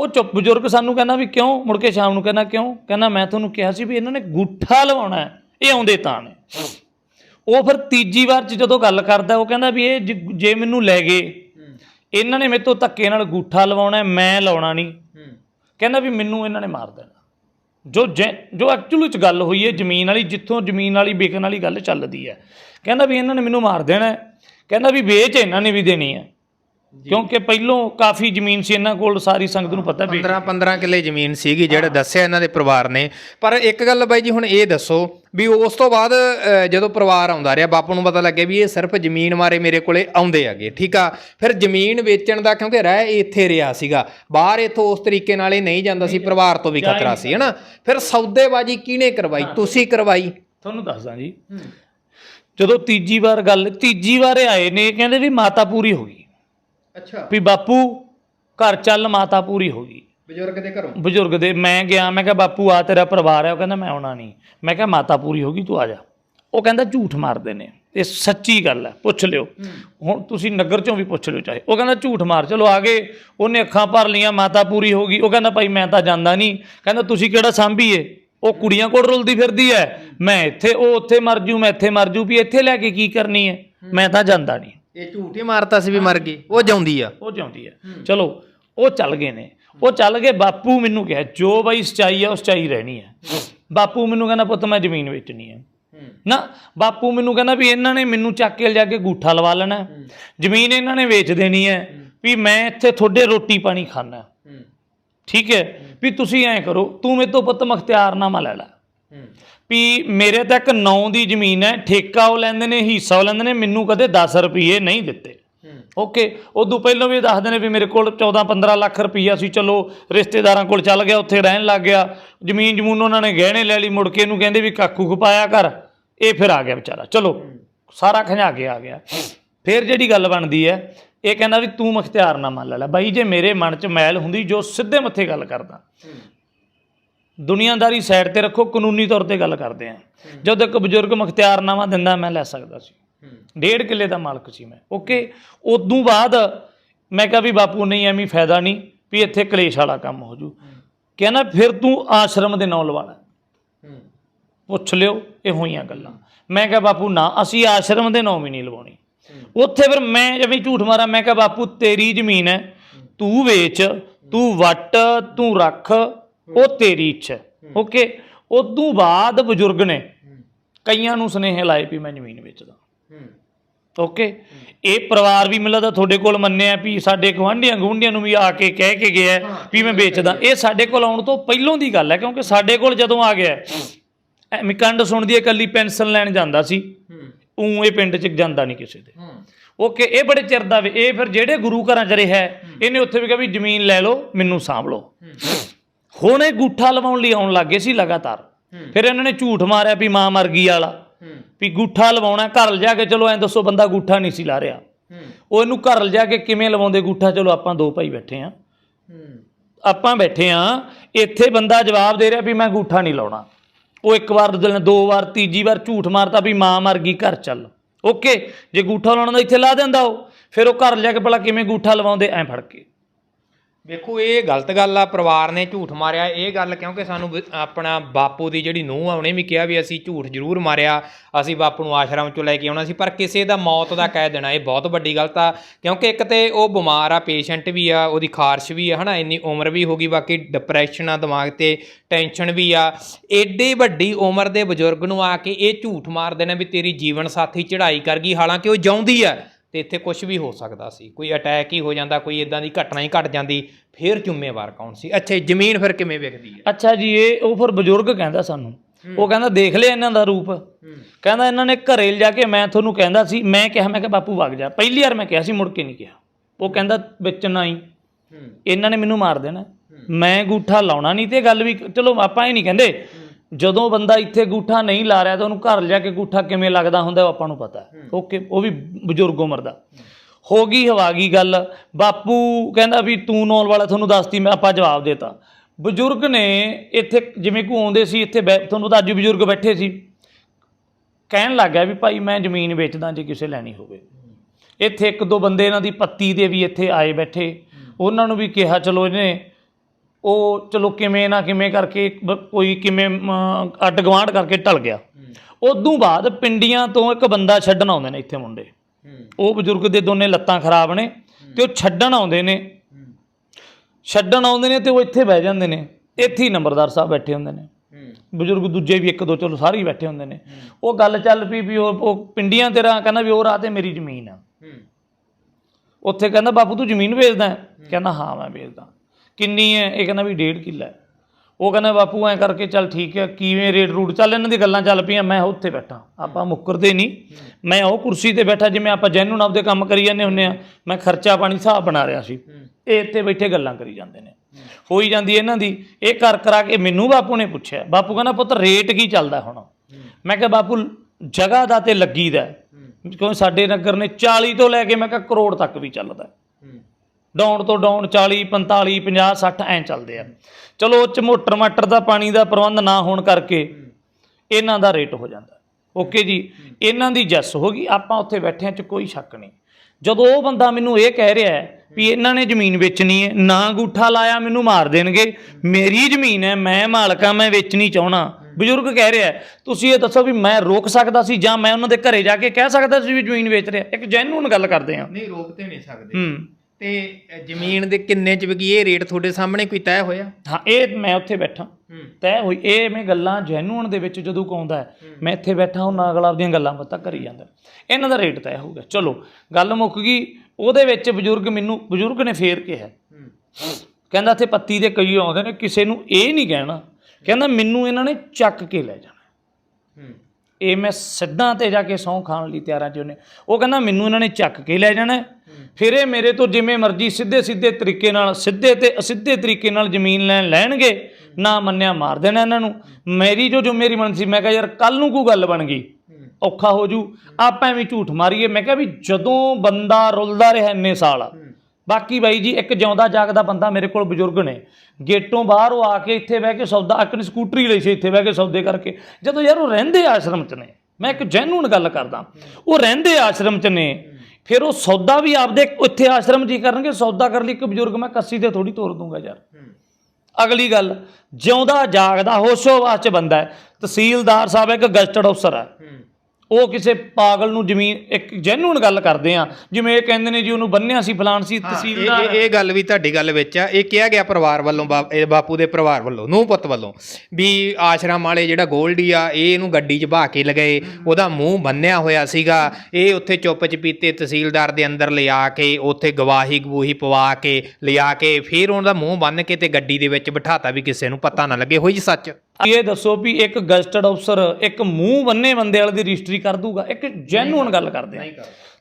ਉਹ ਚੁੱਪ ਬਜ਼ੁਰਗ ਸਾਨੂੰ ਕਹਿੰਦਾ ਵੀ ਕਿਉਂ? ਮੁੜ ਕੇ ਸ਼ਾਮ ਨੂੰ ਕਹਿੰਦਾ ਕਿਉਂ? ਕਹਿੰਦਾ ਮੈਂ ਤੁਹਾਨੂੰ ਕਿਹਾ ਸੀ ਵੀ ਇਹਨਾਂ ਨੇ ਗੂਠਾ ਲਵਾਉਣਾ ਹੈ ਇਹ ਆਉਂਦੇ ਤਾਂ ਨੇ। ਉਹ ਫਿਰ ਤੀਜੀ ਵਾਰ ਚ ਜਦੋਂ ਗੱਲ ਕਰਦਾ ਉਹ ਕਹਿੰਦਾ ਵੀ ਇਹ ਜ- ਮੈਨੂੰ ਲੈ ਗਏ ਇਹਨਾਂ ਨੇ ਮੇਰੇ ਤੋਂ ਧੱਕੇ ਨਾਲ ਗੂਠਾ ਲਵਾਉਣਾ ਮੈਂ ਲਾਉਣਾ ਨਹੀਂ। ਕਹਿੰਦਾ ਵੀ ਮੈਨੂੰ ਇਹਨਾਂ ਨੇ ਮਾਰ ਦੇਣਾ। ਜੋ ਜੈ- ਐਕਚੁਅਲੀ ਚ ਗੱਲ ਹੋਈ ਹੈ ਜ਼ਮੀਨ ਵਾਲੀ ਜਿੱਥੋਂ ਜ਼ਮੀਨ ਵਾਲੀ ਵਿਕਣ ਵਾਲੀ ਗੱਲ ਚੱਲਦੀ ਹੈ। ਕਹਿੰਦਾ ਵੀ ਇਹਨਾਂ ਨੇ ਮੈਨੂੰ ਮਾਰ ਦੇਣਾ। ਕਹਿੰਦਾ ਵੀ ਵੇਚ ਇਹਨਾਂ ਨੇ ਵੀ ਦੇਣੀ ਹੈ ਕਿਉਂਕਿ ਪਹਿਲੋਂ ਕਾਫੀ ਜ਼ਮੀਨ ਸੀ ਇਹਨਾਂ ਕੋਲ ਸਾਰੀ ਸੰਗਤ ਨੂੰ ਪਤਾ ਵੀ 15 15 ਕਿੱਲੇ ਜ਼ਮੀਨ ਸੀਗੀ ਜਿਹੜੇ ਦੱਸਿਆ ਇਹਨਾਂ ਦੇ ਪਰਿਵਾਰ ਨੇ। ਪਰ ਇੱਕ ਗੱਲ ਬਾਈ ਜੀ ਹੁਣ ਇਹ ਦੱਸੋ ਵੀ ਉਸ ਤੋਂ ਬਾਅਦ ਜਦੋਂ ਪਰਿਵਾਰ ਆਉਂਦਾ ਰਿਹਾ ਬਾਪੂ ਨੂੰ ਪਤਾ ਲੱਗਿਆ ਵੀ ਇਹ ਸਿਰਫ ਜ਼ਮੀਨ ਮਾਰੇ ਮੇਰੇ ਕੋਲੇ ਆਉਂਦੇ ਹੈਗੇ ਠੀਕ ਆ? ਫਿਰ ਜ਼ਮੀਨ ਵੇਚਣ ਦਾ ਕਿਉਂਕਿ ਰਹਿ ਇੱਥੇ ਰਿਹਾ ਸੀਗਾ। ਬਾਹਰ ਇਥੋਂ ਉਸ ਤਰੀਕੇ ਨਾਲ ਇਹ ਨਹੀਂ ਜਾਂਦਾ ਸੀ ਪਰਿਵਾਰ ਤੋਂ ਵੀ ਖਤਰਾ ਸੀ ਹਨਾ? ਫਿਰ ਸੌਦੇਬਾਜੀ ਕਿਹਨੇ ਕਰਵਾਈ? ਤੁਸੀਂ ਕਰਵਾਈ? ਤੁਹਾਨੂੰ ਦੱਸਦਾ ਜੀ। ਜਦੋਂ ਤੀਜੀ ਵਾਰ ਗੱਲ ਤੀਜੀ ਵਾਰ ਆਏ ਨੇ ਕਹਿੰਦੇ ਵੀ ਮਾਤਾ ਪੂਰੀ ਹੋ ਗਈ। ਅੱਛਾ। ਵੀ ਬਾਪੂ ਘਰ ਚੱਲ ਮਾਤਾ ਪੂਰੀ ਹੋ ਗਈ। ਬਜ਼ੁਰਗ ਦੇ ਘਰੋਂ? ਬਜ਼ੁਰਗ ਦੇ ਮੈਂ ਗਿਆ ਮੈਂ ਕਿਹਾ ਬਾਪੂ ਆ ਤੇਰਾ ਪਰਿਵਾਰ ਹੈ ਉਹ ਕਹਿੰਦਾ ਮੈਂ ਆਉਣਾ ਨਹੀਂ। ਮੈਂ ਕਿਹਾ ਮਾਤਾ ਪੂਰੀ ਹੋ ਗਈ ਤੂੰ ਆ ਜਾ। ਉਹ ਕਹਿੰਦਾ ਝੂਠ ਮਾਰਦੇ ਨੇ। ਇਹ ਸੱਚੀ ਗੱਲ ਹੈ ਪੁੱਛ ਲਿਓ। ਹੁਣ ਤੁਸੀਂ ਨਗਰ ਚੋਂ ਵੀ ਪੁੱਛ ਲਿਓ ਚਾਹੇ। ਉਹ ਕਹਿੰਦਾ ਝੂਠ ਮਾਰ ਚਲੋ ਆ ਗਏ। ਉਹਨੇ ਅੱਖਾਂ ਭਰ ਲੀਆਂ ਮਾਤਾ ਪੂਰੀ ਹੋ ਗਈ। ਉਹ ਕਹਿੰਦਾ ਭਾਈ ਮੈਂ ਤਾਂ ਜਾਂਦਾ ਨਹੀਂ। ਕਹਿੰਦਾ ਤੁਸੀਂ ਕਿਹੜਾ ਸਾਂਭੀਏ? ਉਹ ਕੁੜੀਆਂ ਕੋਲ ਰੁਲਦੀ ਫਿਰਦੀ ਐ। ਮੈਂ ਇੱਥੇ ਉਹ ਉੱਥੇ ਮਰ ਜੂ ਮੈਂ ਇੱਥੇ ਮਰ ਜੂ ਵੀ ਇੱਥੇ ਲੈ ਕੇ ਕੀ ਕਰਨੀ ਐ? ਮੈਂ ਤਾਂ ਜਾਂਦਾ ਨਹੀਂ ਇਹ ਝੂਠੀ ਮਾਰਤਾ ਸੀ ਵੀ ਮਰ ਗਈ। ਉਹ ਜਾਉਂਦੀ ਆ। ਉਹ ਚਾਹੁੰਦੀ ਹੈ। ਚਲੋ ਉਹ ਚੱਲ ਗਏ ਨੇ। ਉਹ ਚੱਲ ਗਏ ਬਾਪੂ ਮੈਨੂੰ ਕਿਹਾ ਜੋ ਬਈ ਸਚਾਈ ਆ ਉਹ ਸਚਾਈ ਰਹਿਣੀ ਹੈ। ਬਾਪੂ ਮੈਨੂੰ ਕਹਿੰਦਾ ਪੁੱਤ ਮੈਂ ਜ਼ਮੀਨ ਵੇਚਣੀ ਹੈ। ਨਾ ਬਾਪੂ ਮੈਨੂੰ ਕਹਿੰਦਾ ਵੀ ਇਹਨਾਂ ਨੇ ਮੈਨੂੰ ਚੱਕ ਕੇ ਲਿਜਾ ਕੇ ਗੂਠਾ ਲਵਾ ਲੈਣਾ। ਜ਼ਮੀਨ ਇਹਨਾਂ ਨੇ ਵੇਚ ਦੇਣੀ ਹੈ। ਵੀ ਮੈਂ ਇੱਥੇ ਤੁਹਾਡੇ ਰੋਟੀ ਪਾਣੀ ਖਾਣਾ ਠੀਕ ਹੈ? ਵੀ ਤੁਸੀਂ ਐਂ ਕਰੋ ਤੂੰ ਮੇਰੇ ਤੋਂ ਪੁੱਤ ਮਖਤਿਆਰਨਾਮਾ ਲੈ ਲੈ। ਵੀ ਮੇਰੇ ਤਾਂ ਇੱਕ ਨੌ ਦੀ ਜ਼ਮੀਨ ਹੈ ਠੇਕਾ ਉਹ ਲੈਂਦੇ ਨੇ ਹਿੱਸਾ ਉਹ ਲੈਂਦੇ ਨੇ ਮੈਨੂੰ ਕਦੇ 10 ਰੁਪਏ ਨਹੀਂ ਦਿੱਤੇ। ਓਕੇ? ਉਦੋਂ ਪਹਿਲਾਂ ਵੀ ਦੱਸਦੇ ਨੇ ਵੀ ਮੇਰੇ ਕੋਲ 14 15 ਲੱਖ ਰੁਪਈਆ ਸੀ ਚਲੋ ਰਿਸ਼ਤੇਦਾਰਾਂ ਕੋਲ ਚੱਲ ਗਿਆ ਉੱਥੇ ਰਹਿਣ ਲੱਗ ਗਿਆ। ਜ਼ਮੀਨ ਜਮੂਨ ਉਹਨਾਂ ਨੇ ਗਹਿਣੇ ਲੈ ਲਈ ਮੁੜ ਕੇ ਇਹਨੂੰ ਕਹਿੰਦੇ ਵੀ ਕਾਕੂ ਖਪਾਇਆ ਕਰ। ਇਹ ਫਿਰ ਆ ਗਿਆ ਵਿਚਾਰਾ। ਚਲੋ ਸਾਰਾ ਖੰਝਾ ਕੇ ਆ ਗਿਆ। ਫਿਰ ਜਿਹੜੀ ਗੱਲ ਬਣਦੀ ਹੈ ਇਹ ਕਹਿੰਦਾ ਵੀ ਤੂੰ ਮਖਤਿਆਰਨਾਮਾ ਲੈ ਲੈ। ਬਾਈ, ਜੇ ਮੇਰੇ ਮਨ 'ਚ ਮੈਲ ਹੁੰਦੀ, ਜੋ ਸਿੱਧੇ ਮੱਥੇ ਗੱਲ ਕਰਦਾ। ਦੁਨੀਆਦਾਰੀ ਸਾਈਡ ਤੇ ਰੱਖੋ, ਕਾਨੂੰਨੀ ਤੌਰ ਤੇ ਗੱਲ ਕਰਦੇ ਆ। ਜਦ ਇੱਕ ਬਜ਼ੁਰਗ ਮਖਤਿਆਰਨਾਮਾ ਦਿੰਦਾ, ਮੈਂ ਲੈ ਸਕਦਾ ਸੀ। ਡੇਢ ਕਿੱਲੇ ਦਾ ਮਾਲਕ ਸੀ ਮੈਂ। ਓਕੇ, ਉਦੋਂ ਬਾਅਦ ਮੈਂ ਕਿਹਾ ਵੀ ਬਾਪੂ, ਨਹੀਂ, ਐਵੇਂ ਫਾਇਦਾ ਨਹੀਂ ਵੀ ਇੱਥੇ ਕਲੇਸ਼ ਵਾਲਾ ਕੰਮ ਹੋ ਜੂ। ਕਹਿੰਦਾ, ਫਿਰ ਤੂੰ ਆਸ਼ਰਮ ਦੇ ਨਾਂ ਲਵਾ ਲੈ ਪੁੱਛ ਲਿਓ, ਇਹ ਹੋਈਆਂ ਗੱਲਾਂ। ਮੈਂ ਕਿਹਾ, ਬਾਪੂ, ਨਾ, ਅਸੀਂ ਆਸ਼ਰਮ ਦੇ ਨਾਂ ਵੀ ਨਹੀਂ ਲਵਾਉਣੀ। ਉੱਥੇ ਫਿਰ ਮੈਂ ਜਿਵੇਂ ਝੂਠ ਮਾਰਾਂ ਮੈਂ ਕਿਹਾ ਬਾਪੂ ਤੇਰੀ ਜ਼ਮੀਨ ਹੈ ਤੂੰ ਵੇਚ ਤੂੰ ਵੱਟ ਤੂੰ ਰੱਖ ਉਹ ਤੇਰੀ ਇੱਛਾ। ਓਕੇ? ਉਦੋਂ ਬਾਅਦ ਬਜ਼ੁਰਗ ਨੇ ਕਈਆਂ ਨੂੰ ਸੁਨੇਹੇ ਲਾਏ ਵੀ ਮੈਂ ਜ਼ਮੀਨ ਵੇਚਦਾ। ਓਕੇ? ਇਹ ਪਰਿਵਾਰ ਵੀ ਮਿਲਦਾ ਤੁਹਾਡੇ ਕੋਲ ਮੰਨਿਆ ਵੀ ਸਾਡੇ ਗਵਾਂਢੀਆਂ ਗਵਾਂਢੀਆਂ ਨੂੰ ਵੀ ਆ ਕੇ ਕਹਿ ਕੇ ਗਿਆ ਵੀ ਮੈਂ ਵੇਚਦਾ। ਇਹ ਸਾਡੇ ਕੋਲ ਆਉਣ ਤੋਂ ਪਹਿਲਾਂ ਦੀ ਗੱਲ ਹੈ ਕਿਉਂਕਿ ਸਾਡੇ ਕੋਲ ਜਦੋਂ ਆ ਗਿਆ ਐਵੇਂ ਕੰਡ ਸੁਣਦੀ ਹੈ ਇਕੱਲੀ ਪੈਨਸ਼ਨ ਲੈਣ ਜਾਂਦਾ ਸੀ। ਉਂ ਇਹ ਪਿੰਡ 'ਚ ਜਾਂਦਾ ਨਹੀਂ ਕਿਸੇ ਦੇ। ਓਕੇ ਇਹ ਬੜੇ ਚਿਰ ਦਾ ਵੇ ਇਹ ਫਿਰ ਜਿਹੜੇ ਗੁਰੂ ਘਰਾਂ 'ਚ ਰਿਹਾ ਹੈ, ਇਹਨੇ ਉੱਥੇ ਵੀ ਕਿਹਾ ਵੀ ਜ਼ਮੀਨ ਲੈ ਲਓ ਮੈਨੂੰ ਸਾਂਭ ਲਓ। ਹੁਣ ਇਹ ਗੂਠਾ ਲਵਾਉਣ ਲਈ ਆਉਣ ਲੱਗੇ ਸੀ ਲਗਾਤਾਰ। ਫਿਰ ਇਹਨਾਂ ਨੇ ਝੂਠ ਮਾਰਿਆ ਵੀ ਮਾਂ ਮਰ ਗਈ ਵਾਲਾ ਵੀ ਗੂਠਾ ਲਵਾਉਣਾ ਘਰ ਲਿਜਾ ਕੇ ਚਲੋ ਐਂ ਦੱਸੋ ਬੰਦਾ ਗੂਠਾ ਨਹੀਂ ਸੀ ਲਾ ਰਿਹਾ। ਉਹ ਇਹਨੂੰ ਘਰ ਲਿਜਾ ਕੇ ਕਿਵੇਂ ਲਵਾਉਂਦੇ ਗੂਠਾ? ਚਲੋ ਆਪਾਂ ਦੋ ਭਾਈ ਬੈਠੇ ਆ। ਆਪਾਂ ਬੈਠੇ ਆ ਇੱਥੇ ਬੰਦਾ ਜਵਾਬ ਦੇ ਰਿਹਾ ਵੀ ਮੈਂ ਗੂਠਾ ਨਹੀਂ ਲਾਉਣਾ। ਉਹ ਇੱਕ ਵਾਰ ਦਿਨ ਦੋ ਵਾਰ, ਤੀਜੀ ਵਾਰ ਝੂਠ ਮਾਰਤਾ ਵੀ ਮਾਂ ਮਰ ਗਈ, ਘਰ ਚੱਲ। ਓਕੇ, ਜੇ ਗੂਠਾ ਲਾਉਣਾ ਦਾ ਇੱਥੇ ਲਾ ਦਿੰਦਾ ਉਹ। ਫਿਰ ਉਹ ਘਰ ਲਿਆ ਕੇ ਭਲਾ ਕਿਵੇਂ ਗੂਠਾ ਲਵਾਉਂਦੇ, ਐਂ ਫੜ ਕੇ। ਵੇਖੋ, ਇਹ ਗਲਤ ਗੱਲ ਆ, ਪਰਿਵਾਰ ਨੇ ਝੂਠ ਮਾਰਿਆ। ਇਹ ਗੱਲ ਕਿਉਂਕਿ ਸਾਨੂੰ ਆਪਣਾ ਬਾਪੂ ਦੀ ਜਿਹੜੀ ਨੂੰਹ ਆ, ਉਹਨੇ ਵੀ ਕਿਹਾ ਵੀ ਅਸੀਂ ਝੂਠ ਜ਼ਰੂਰ ਮਾਰਿਆ। ਅਸੀਂ ਬਾਪੂ ਨੂੰ ਆਸ਼ਰਮ ਚੋਂ ਲੈ ਕੇ ਆਉਣਾ ਸੀ, ਪਰ ਕਿਸੇ ਦਾ ਮੌਤ ਦਾ ਕਹਿ ਦੇਣਾ, ਇਹ ਬਹੁਤ ਵੱਡੀ ਗਲਤ ਆ। ਕਿਉਂਕਿ ਇੱਕ ਤੇ ਉਹ ਬਿਮਾਰ ਆ, ਪੇਸ਼ੈਂਟ ਵੀ ਆ, ਉਹਦੀ ਖਾਰਸ਼ ਵੀ ਆ, ਹਨਾ, ਇੰਨੀ ਉਮਰ ਵੀ ਹੋ ਗਈ, ਬਾਕੀ ਡਿਪਰੈਸ਼ਨ ਆ, ਦਿਮਾਗ ਤੇ ਟੈਨਸ਼ਨ ਵੀ ਆ। ਏਡੀ ਵੱਡੀ ਉਮਰ ਦੇ ਬਜ਼ੁਰਗ ਨੂੰ ਆ ਕੇ ਇਹ ਝੂਠ ਮਾਰ ਦੇਣਾ ਵੀ ਤੇਰੀ ਜੀਵਨ ਸਾਥੀ ਚੜ੍ਹਾਈ ਕਰ ਗਈ, ਹਾਲਾਂਕਿ ਉਹ ਜਾਉਂਦੀ ਆ ਤੇ ਇੱਥੇ ਕੁਝ ਵੀ ਹੋ ਸਕਦਾ ਸੀ। ਕੋਈ ਅਟੈਕ ਹੀ ਹੋ ਜਾਂਦਾ ਕੋਈ ਇਦਾਂ ਦੀ ਘਟਨਾ ਹੀ ਘਟ ਜਾਂਦੀ ਫਿਰ ਜ਼ਿੰਮੇਵਾਰ ਕੌਣ ਸੀ? ਅੱਛਾ ਜ਼ਮੀਨ ਫਿਰ ਕਿਵੇਂ ਵਿਕਦੀ ਹੈ? ਅੱਛਾ ਜੀ ਇਹ ਉਹ ਫਿਰ ਬਜ਼ੁਰਗ ਕਹਿੰਦਾ ਸਾਨੂੰ। ਉਹ ਕਹਿੰਦਾ ਦੇਖ ਲਿਆ ਇਹਨਾਂ ਦਾ ਰੂਪ। ਕਹਿੰਦਾ ਇਹਨਾਂ ਨੇ ਘਰੇ ਲਿਜਾ ਕੇ ਮੈਂ ਤੁਹਾਨੂੰ ਕਹਿੰਦਾ ਸੀ। ਮੈਂ ਕਿਹਾ ਮੈਂ ਕਿਹਾ ਬਾਪੂ ਵਗ ਜਾ। ਪਹਿਲੀ ਵਾਰ ਮੈਂ ਕਿਹਾ ਸੀ ਮੁੜ ਕੇ ਨਹੀਂ ਕਿਹਾ। ਉਹ ਕਹਿੰਦਾ ਵਿੱਚ ਨਾ ਹੀ। ਇਹਨਾਂ ਨੇ ਮੈਨੂੰ ਮਾਰ ਦੇਣਾ। ਮੈਂ ਗੂਠਾ ਲਾਉਣਾ ਨਹੀਂ ਤੇ ਗੱਲ ਵੀ ਚਲੋ ਆਪਾਂ ਇਹ ਨਹੀਂ ਕਹਿੰਦੇ। ਜਦੋਂ ਬੰਦਾ ਇੱਥੇ ਗੂਠਾ ਨਹੀਂ ਲਾ ਰਿਹਾ ਤਾਂ ਉਹਨੂੰ ਘਰ ਲਿਜਾ ਕੇ ਗੂਠਾ ਕਿਵੇਂ ਲੱਗਦਾ ਹੁੰਦਾ ਉਹ ਆਪਾਂ ਨੂੰ ਪਤਾ ਓਕੇ ਉਹ ਵੀ ਬਜ਼ੁਰਗ ਉਮਰ ਦਾ। ਹੋ ਗਈ ਹਵਾ ਗਈ ਗੱਲ। ਬਾਪੂ ਕਹਿੰਦਾ ਵੀ ਤੂੰ ਨੌਲ ਵਾਲਾ ਤੁਹਾਨੂੰ ਦੱਸਤੀ ਮੈਂ ਆਪਾਂ ਜਵਾਬ ਦੇਤਾ। ਬਜ਼ੁਰਗ ਨੇ ਇੱਥੇ ਜਿਵੇਂ ਕੋ ਆਉਂਦੇ ਸੀ ਇੱਥੇ ਤੁਹਾਨੂੰ ਤਾਂ ਅੱਜ ਬਜ਼ੁਰਗ ਬੈਠੇ ਸੀ। ਕਹਿਣ ਲੱਗਾ ਵੀ ਭਾਈ ਮੈਂ ਜ਼ਮੀਨ ਵੇਚਦਾ ਜੇ ਕਿਸੇ ਲੈਣੀ ਹੋਵੇ। ਇੱਥੇ ਇੱਕ ਦੋ ਬੰਦੇ ਇਹਨਾਂ ਦੀ ਪੱਤੀ ਦੇ ਵੀ ਇੱਥੇ ਆਏ ਬੈਠੇ। ਉਹਨਾਂ ਨੂੰ ਵੀ ਕਿਹਾ ਚਲੋ ਇਹਨੇ ਉਹ ਚਲੋ ਕਿਵੇਂ ਨਾ ਕਿਵੇਂ ਕਰਕੇ ਬ- ਕੋਈ ਕਿਵੇਂ ਮ, ਅੱਡ ਗਵਾਂਢ ਕਰਕੇ ਟਲ ਗਿਆ। ਉਦੋਂ ਬਾਅਦ ਪਿੰਡੀਆਂ ਤੋਂ ਇੱਕ ਬੰਦਾ ਛੱਡਣ ਆਉਂਦੇ ਨੇ ਇੱਥੇ ਮੁੰਡੇ। ਉਹ ਬਜ਼ੁਰਗ ਦੇ ਦੋਨੇ ਲੱਤਾਂ ਖਰਾਬ ਨੇ ਤੇ ਉਹ ਛੱਡਣ ਆਉਂਦੇ ਨੇ। ਛੱਡਣ ਆਉਂਦੇ ਨੇ ਤੇ ਉਹ ਇੱਥੇ ਬਹਿ ਜਾਂਦੇ ਨੇ। ਇੱਥੇ ਹੀ ਨੰਬਰਦਾਰ ਸਾਹਿਬ ਬੈਠੇ ਹੁੰਦੇ ਨੇ। ਬਜ਼ੁਰਗ ਦੂਜੇ ਵੀ ਇੱਕ ਦੋ ਚਲੋ ਸਾਰੇ ਹੀ ਬੈਠੇ ਹੁੰਦੇ ਨੇ। ਉਹ ਗੱਲ ਚੱਲ ਪਈ ਵੀ ਉਹ ਉਹ ਪਿੰਡੀਆਂ ਤੇਰਾ ਕਹਿੰਦਾ ਵੀ ਉਹ ਰਾਹ ਤੇ ਮੇਰੀ ਜ਼ਮੀਨ ਆ। ਉੱਥੇ ਕਹਿੰਦਾ ਬਾਪੂ ਤੂੰ ਜ਼ਮੀਨ ਵੇਚਦਾ ਹੈ? ਕਹਿੰਦਾ ਹਾਂ ਮੈਂ ਵੇਚਦਾ ਕਿੰਨੀ ਹੈ? ਇਹ ਕਹਿੰਦਾ ਵੀ ਡੇਢ ਕਿੱਲਾ ਉਹ ਕਹਿੰਦਾ ਬਾਪੂ ਐਂ ਕਰਕੇ ਚੱਲ ਠੀਕ ਹੈ ਕਿਵੇਂ ਰੇਟ ਰੂਟ? ਚੱਲ ਇਹਨਾਂ ਦੀ ਗੱਲਾਂ ਚੱਲ ਪਈਆਂ ਮੈਂ ਉੱਥੇ ਬੈਠਾ। ਆਪਾਂ ਮੁੱਕਰਦੇ ਨਹੀਂ। ਮੈਂ ਉਹ ਕੁਰਸੀ ਤੇ ਬੈਠਾ ਜਿਵੇਂ ਆਪਾਂ ਜੈਨੂਨ ਆਪਦੇ ਕੰਮ ਕਰੀ ਜਾਂਦੇ ਹੁੰਨੇ ਆ ਮੈਂ ਖਰਚਾ ਪਾਣੀ ਹਿਸਾਬ ਬਣਾ ਰਿਹਾ ਸੀ। ਇਹ ਇੱਥੇ ਬੈਠੇ ਗੱਲਾਂ ਕਰੀ ਜਾਂਦੇ ਨੇ। ਹੋਈ ਜਾਂਦੀ ਇਹਨਾਂ ਦੀ। ਇਹ ਕਰ ਕਰਾ ਕੇ ਮੈਨੂੰ ਬਾਪੂ ਨੇ ਪੁੱਛਿਆ। ਬਾਪੂ ਕਹਿੰਦਾ ਪੁੱਤ ਰੇਟ ਕੀ ਚੱਲਦਾ ਹੁਣ? ਮੈਂ ਕਿਹਾ ਬਾਪੂ ਜਗ੍ਹਾ ਦਾ ਤੇ ਲੱਗੀ ਦਾ ਕਿਉਂ ਸਾਡੇ ਨਗਰ ਨੇ 40 ਤੋਂ ਲੈ ਕੇ ਮੈਂ ਕਿਹਾ ਕਰੋੜ ਤੱਕ ਵੀ ਚੱਲਦਾ ਡਾਊਨ ਤੋਂ ਡਾਊਨ 40 45 50 60 ਐਂ ਚੱਲਦੇ ਆ। ਚਲੋ ਉਹ ਚ ਮੋਟਰ ਮਾਟਰ ਦਾ ਪਾਣੀ ਦਾ ਪ੍ਰਬੰਧ ਨਾ ਹੋਣ ਕਰਕੇ ਇਹਨਾਂ ਦਾ ਰੇਟ ਹੋ ਜਾਂਦਾ। ਓਕੇ ਜੀ? ਇਹਨਾਂ ਦੀ ਜੱਸ ਹੋ ਗਈ। ਆਪਾਂ ਉੱਥੇ ਬੈਠਿਆਂ ਚ ਕੋਈ ਸ਼ੱਕ ਨਹੀਂ। ਜਦੋਂ ਉਹ ਬੰਦਾ ਮੈਨੂੰ ਇਹ ਕਹਿ ਰਿਹਾ ਵੀ ਇਹਨਾਂ ਨੇ ਜ਼ਮੀਨ ਵੇਚਣੀ ਹੈ ਨਾ ਅੰਗੂਠਾ ਲਾਇਆ ਮੈਨੂੰ ਮਾਰ ਦੇਣਗੇ। ਮੇਰੀ ਜ਼ਮੀਨ ਹੈ ਮੈਂ ਮਾਲਕਾਂ ਮੈਂ ਵੇਚਣੀ ਚਾਹਣਾ ਬਜ਼ੁਰਗ ਕਹਿ ਰਿਹਾ ਤੁਸੀਂ ਇਹ ਦੱਸੋ ਵੀ ਮੈਂ ਰੋਕ ਸਕਦਾ ਸੀ ਜਾਂ ਮੈਂ ਉਹਨਾਂ ਦੇ ਘਰੇ ਜਾ ਕੇ ਕਹਿ ਸਕਦਾ ਸੀ ਵੀ ਜ਼ਮੀਨ ਵੇਚ ਰਿਹਾ? ਇੱਕ ਜੈਨੂਨ ਗੱਲ ਕਰਦੇ ਹਾਂ। ਨਹੀਂ ਰੋਕ ਤੇ ਨਹੀਂ ਸਕਦੇ। ਹੂੰ। ਤੇ ਜ਼ਮੀਨ ਦੇ ਕਿੰਨੇ ਚ ਵਿਕੀ ਇਹ ਰੇਟ ਤੁਹਾਡੇ ਸਾਹਮਣੇ ਕੋਈ ਤੈਅ ਹੋਇਆ? ਹਾਂ ਇਹ ਮੈਂ ਉੱਥੇ ਬੈਠਾ। ਹੂੰ। ਤੈ ਹੋਈ ਇਹ ਮੈਂ ਗੱਲਾਂ ਜੈਨੂਨ ਦੇ ਵਿੱਚ ਜਦੋਂ ਕਹਾਉਂਦਾ ਹੈ, ਮੈਂ ਇੱਥੇ ਬੈਠਾ ਉਹ ਨਾਗਲ ਆਪਦੀਆਂ ਗੱਲਾਂ ਬਾਤਾਂ ਕਰੀ ਜਾਂਦਾ। ਇਹਨਾਂ ਦਾ ਰੇਟ ਤੈਅ ਹੋਊਗਾ। ਚਲੋ ਗੱਲ ਮੁੱਕ ਗਈ। ਉਹਦੇ ਵਿੱਚ ਬਜ਼ੁਰਗ ਮੈਨੂੰ ਬਜ਼ੁਰਗ ਨੇ ਫੇਰ ਕਿਹਾ। ਹੂੰ। ਕਹਿੰਦਾ ਇੱਥੇ ਪੱਤੀ ਦੇ ਕਈ ਆਉਂਦੇ ਨੇ ਕਿਸੇ ਨੂੰ ਇਹ ਨਹੀਂ ਕਹਿਣਾ। ਕਹਿੰਦਾ ਮੈਨੂੰ ਇਹਨਾਂ ਨੇ ਚੱਕ ਕੇ ਲੈ ਜਾਣਾ। ਇਹ ਮੈਂ ਸਿੱਧਾਂ ਤੇ ਜਾ ਕੇ ਸਹੁੰ ਖਾਣ ਲਈ ਤਿਆਰਾਂ ਚ ਉਹਨੇ। ਉਹ ਕਹਿੰਦਾ ਮੈਨੂੰ ਇਹਨਾਂ ਨੇ ਚੱਕ ਕੇ ਲੈ ਜਾਣਾ ਫਿਰ ਇਹ ਮੇਰੇ ਤੋਂ ਜਿਵੇਂ ਮਰਜ਼ੀ ਸਿੱਧੇ ਸਿੱਧੇ ਤਰੀਕੇ ਨਾਲ, ਸਿੱਧੇ ਤੇ ਅਸਿੱਧੇ ਤਰੀਕੇ ਨਾਲ ਜ਼ਮੀਨ ਲੈਣ ਲੈਣਗੇ, ਨਾ ਮੰਨਿਆ ਮਾਰ ਦੇਣਾ ਇਹਨਾਂ ਨੂੰ। ਮੇਰੀ ਜੋ ਜੋ ਮੇਰੀ ਬਣ ਸੀ, ਮੈਂ ਕਿਹਾ ਯਾਰ ਕੱਲ ਨੂੰ ਕੋਈ ਗੱਲ ਬਣ ਗਈ। ਔਖਾ ਹੋ ਜੂ। ਆਪਾਂ ਐਵੇਂ ਝੂਠ ਮਾਰੀਏ। ਮੈਂ ਕਿਹਾ ਵੀ ਜਦੋਂ ਬੰਦਾ ਰੁਲਦਾ ਰਿਹਾ ਇੰਨੇ ਸਾਲ ਬਾਕੀ ਬਾਈ ਜੀ, ਇੱਕ ਜਿਉਂਦਾ ਜਾਗਦਾ ਬੰਦਾ ਮੇਰੇ ਕੋਲ ਬਜ਼ੁਰਗ ਨੇ। ਗੇਟੋਂ ਬਾਹਰ ਉਹ ਆ ਕੇ ਇੱਥੇ ਬਹਿ ਕੇ ਸੌਦਾ, ਇੱਕ ਨੇ ਸਕੂਟਰੀ ਲਈ ਸੀ ਇੱਥੇ ਬਹਿ ਕੇ ਸੌਦੇ ਕਰਕੇ। ਜਦੋਂ ਯਾਰ ਉਹ ਰਹਿੰਦੇ ਆਸ਼ਰਮ 'ਚ ਨੇ, ਮੈਂ ਇੱਕ ਜੈਨੂਨ ਗੱਲ ਕਰਦਾ। ਉਹ ਰਹਿੰਦੇ ਆਸ਼ਰਮ 'ਚ ਨੇ, ਫਿਰ ਉਹ ਸੌਦਾ ਵੀ ਆਪਦੇ ਇੱਥੇ ਆਸ਼ਰਮ 'ਚ ਹੀ ਕਰਨਗੇ, ਸੌਦਾ ਕਰਨ ਲਈ ਇੱਕ ਬਜ਼ੁਰਗ, ਮੈਂ ਕੱਸੀ ਤੇ ਥੋੜੀ ਤੋਰ ਦੂੰਗਾ ਯਾਰ। ਅਗਲੀ ਗੱਲ, ਜਿਉਂਦਾ ਜਾਗਦਾ ਹੋਸ਼ੋ-ਵਾਸ 'ਚ ਬੰਦਾ ਹੈ, ਤਹਿਸੀਲਦਾਰ ਸਾਹਿਬ ਇੱਕ ਗਜ਼ਟਡ ਅਫਸਰ ਹੈ। ਉਹ ਕਿਸੇ ਪਾਗਲ ਨੂੰ ਜ਼ਮੀਨ ਇੱਕ ਜੈਨੂਨ ਗੱਲ ਕਰਦੇ ਆ। ਜਿਵੇਂ ਇਹ ਕਹਿੰਦੇ ਨੇ ਜੀ ਉਹਨੂੰ ਬੰਨਿਆ ਸੀ ਫਲਾਣ ਸੀ ਤਹਿਸੀਲਦਾਰ। ਇਹ- ਗੱਲ ਵੀ ਤੁਹਾਡੀ ਗੱਲ ਵਿੱਚ ਆ। ਇਹ ਕਿਹਾ ਗਿਆ ਪਰਿਵਾਰ ਵੱਲੋਂ ਬਾਪੂ ਦੇ ਪਰਿਵਾਰ ਵੱਲੋਂ ਨੂੰ ਪੁੱਤ ਵੱਲੋਂ ਵੀ ਆਸ਼ਰਮ ਵਾਲੇ ਜਿਹੜਾ ਗੋਲਡੀ ਆ ਇਹ ਇਹਨੂੰ ਗੱਡੀ 'ਚ ਬਹਾ ਕੇ ਲਗਾਏ। ਉਹਦਾ ਮੂੰਹ ਬੰਨਿਆ ਹੋਇਆ ਸੀਗਾ। ਇਹ ਉੱਥੇ ਚੁੱਪ ਚਪੀਤੇ ਤਹਿਸੀਲਦਾਰ ਦੇ ਅੰਦਰ ਲਿਆ ਕੇ ਉੱਥੇ ਗਵਾਹੀ ਗਵੂਹੀ ਪਵਾ ਕੇ ਲਿਆ ਕੇ ਫਿਰ ਉਹਦਾ ਮੂੰਹ ਬੰਨ ਕੇ ਤੇ ਗੱਡੀ ਦੇ ਵਿੱਚ ਬਿਠਾਤਾ ਵੀ ਕਿਸੇ ਨੂੰ ਪਤਾ ਨਾ ਲੱਗੇ। ਹੋਈ ਜੀ ਸੱਚ? ਇਹ ਦੱਸੋ ਵੀ ਇੱਕ ਗਜ਼ਟਡ ਅਫਸਰ ਇੱਕ ਮੂੰਹ ਬੰਨੇ ਬੰਦੇ ਵਾਲੇ ਦੀ ਰਜਿਸਟਰੀ ਕਰ ਦੂਗਾ ਇੱਕ ਜੈਨੂਨ ਗੱਲ ਕਰਦੇ ਆ।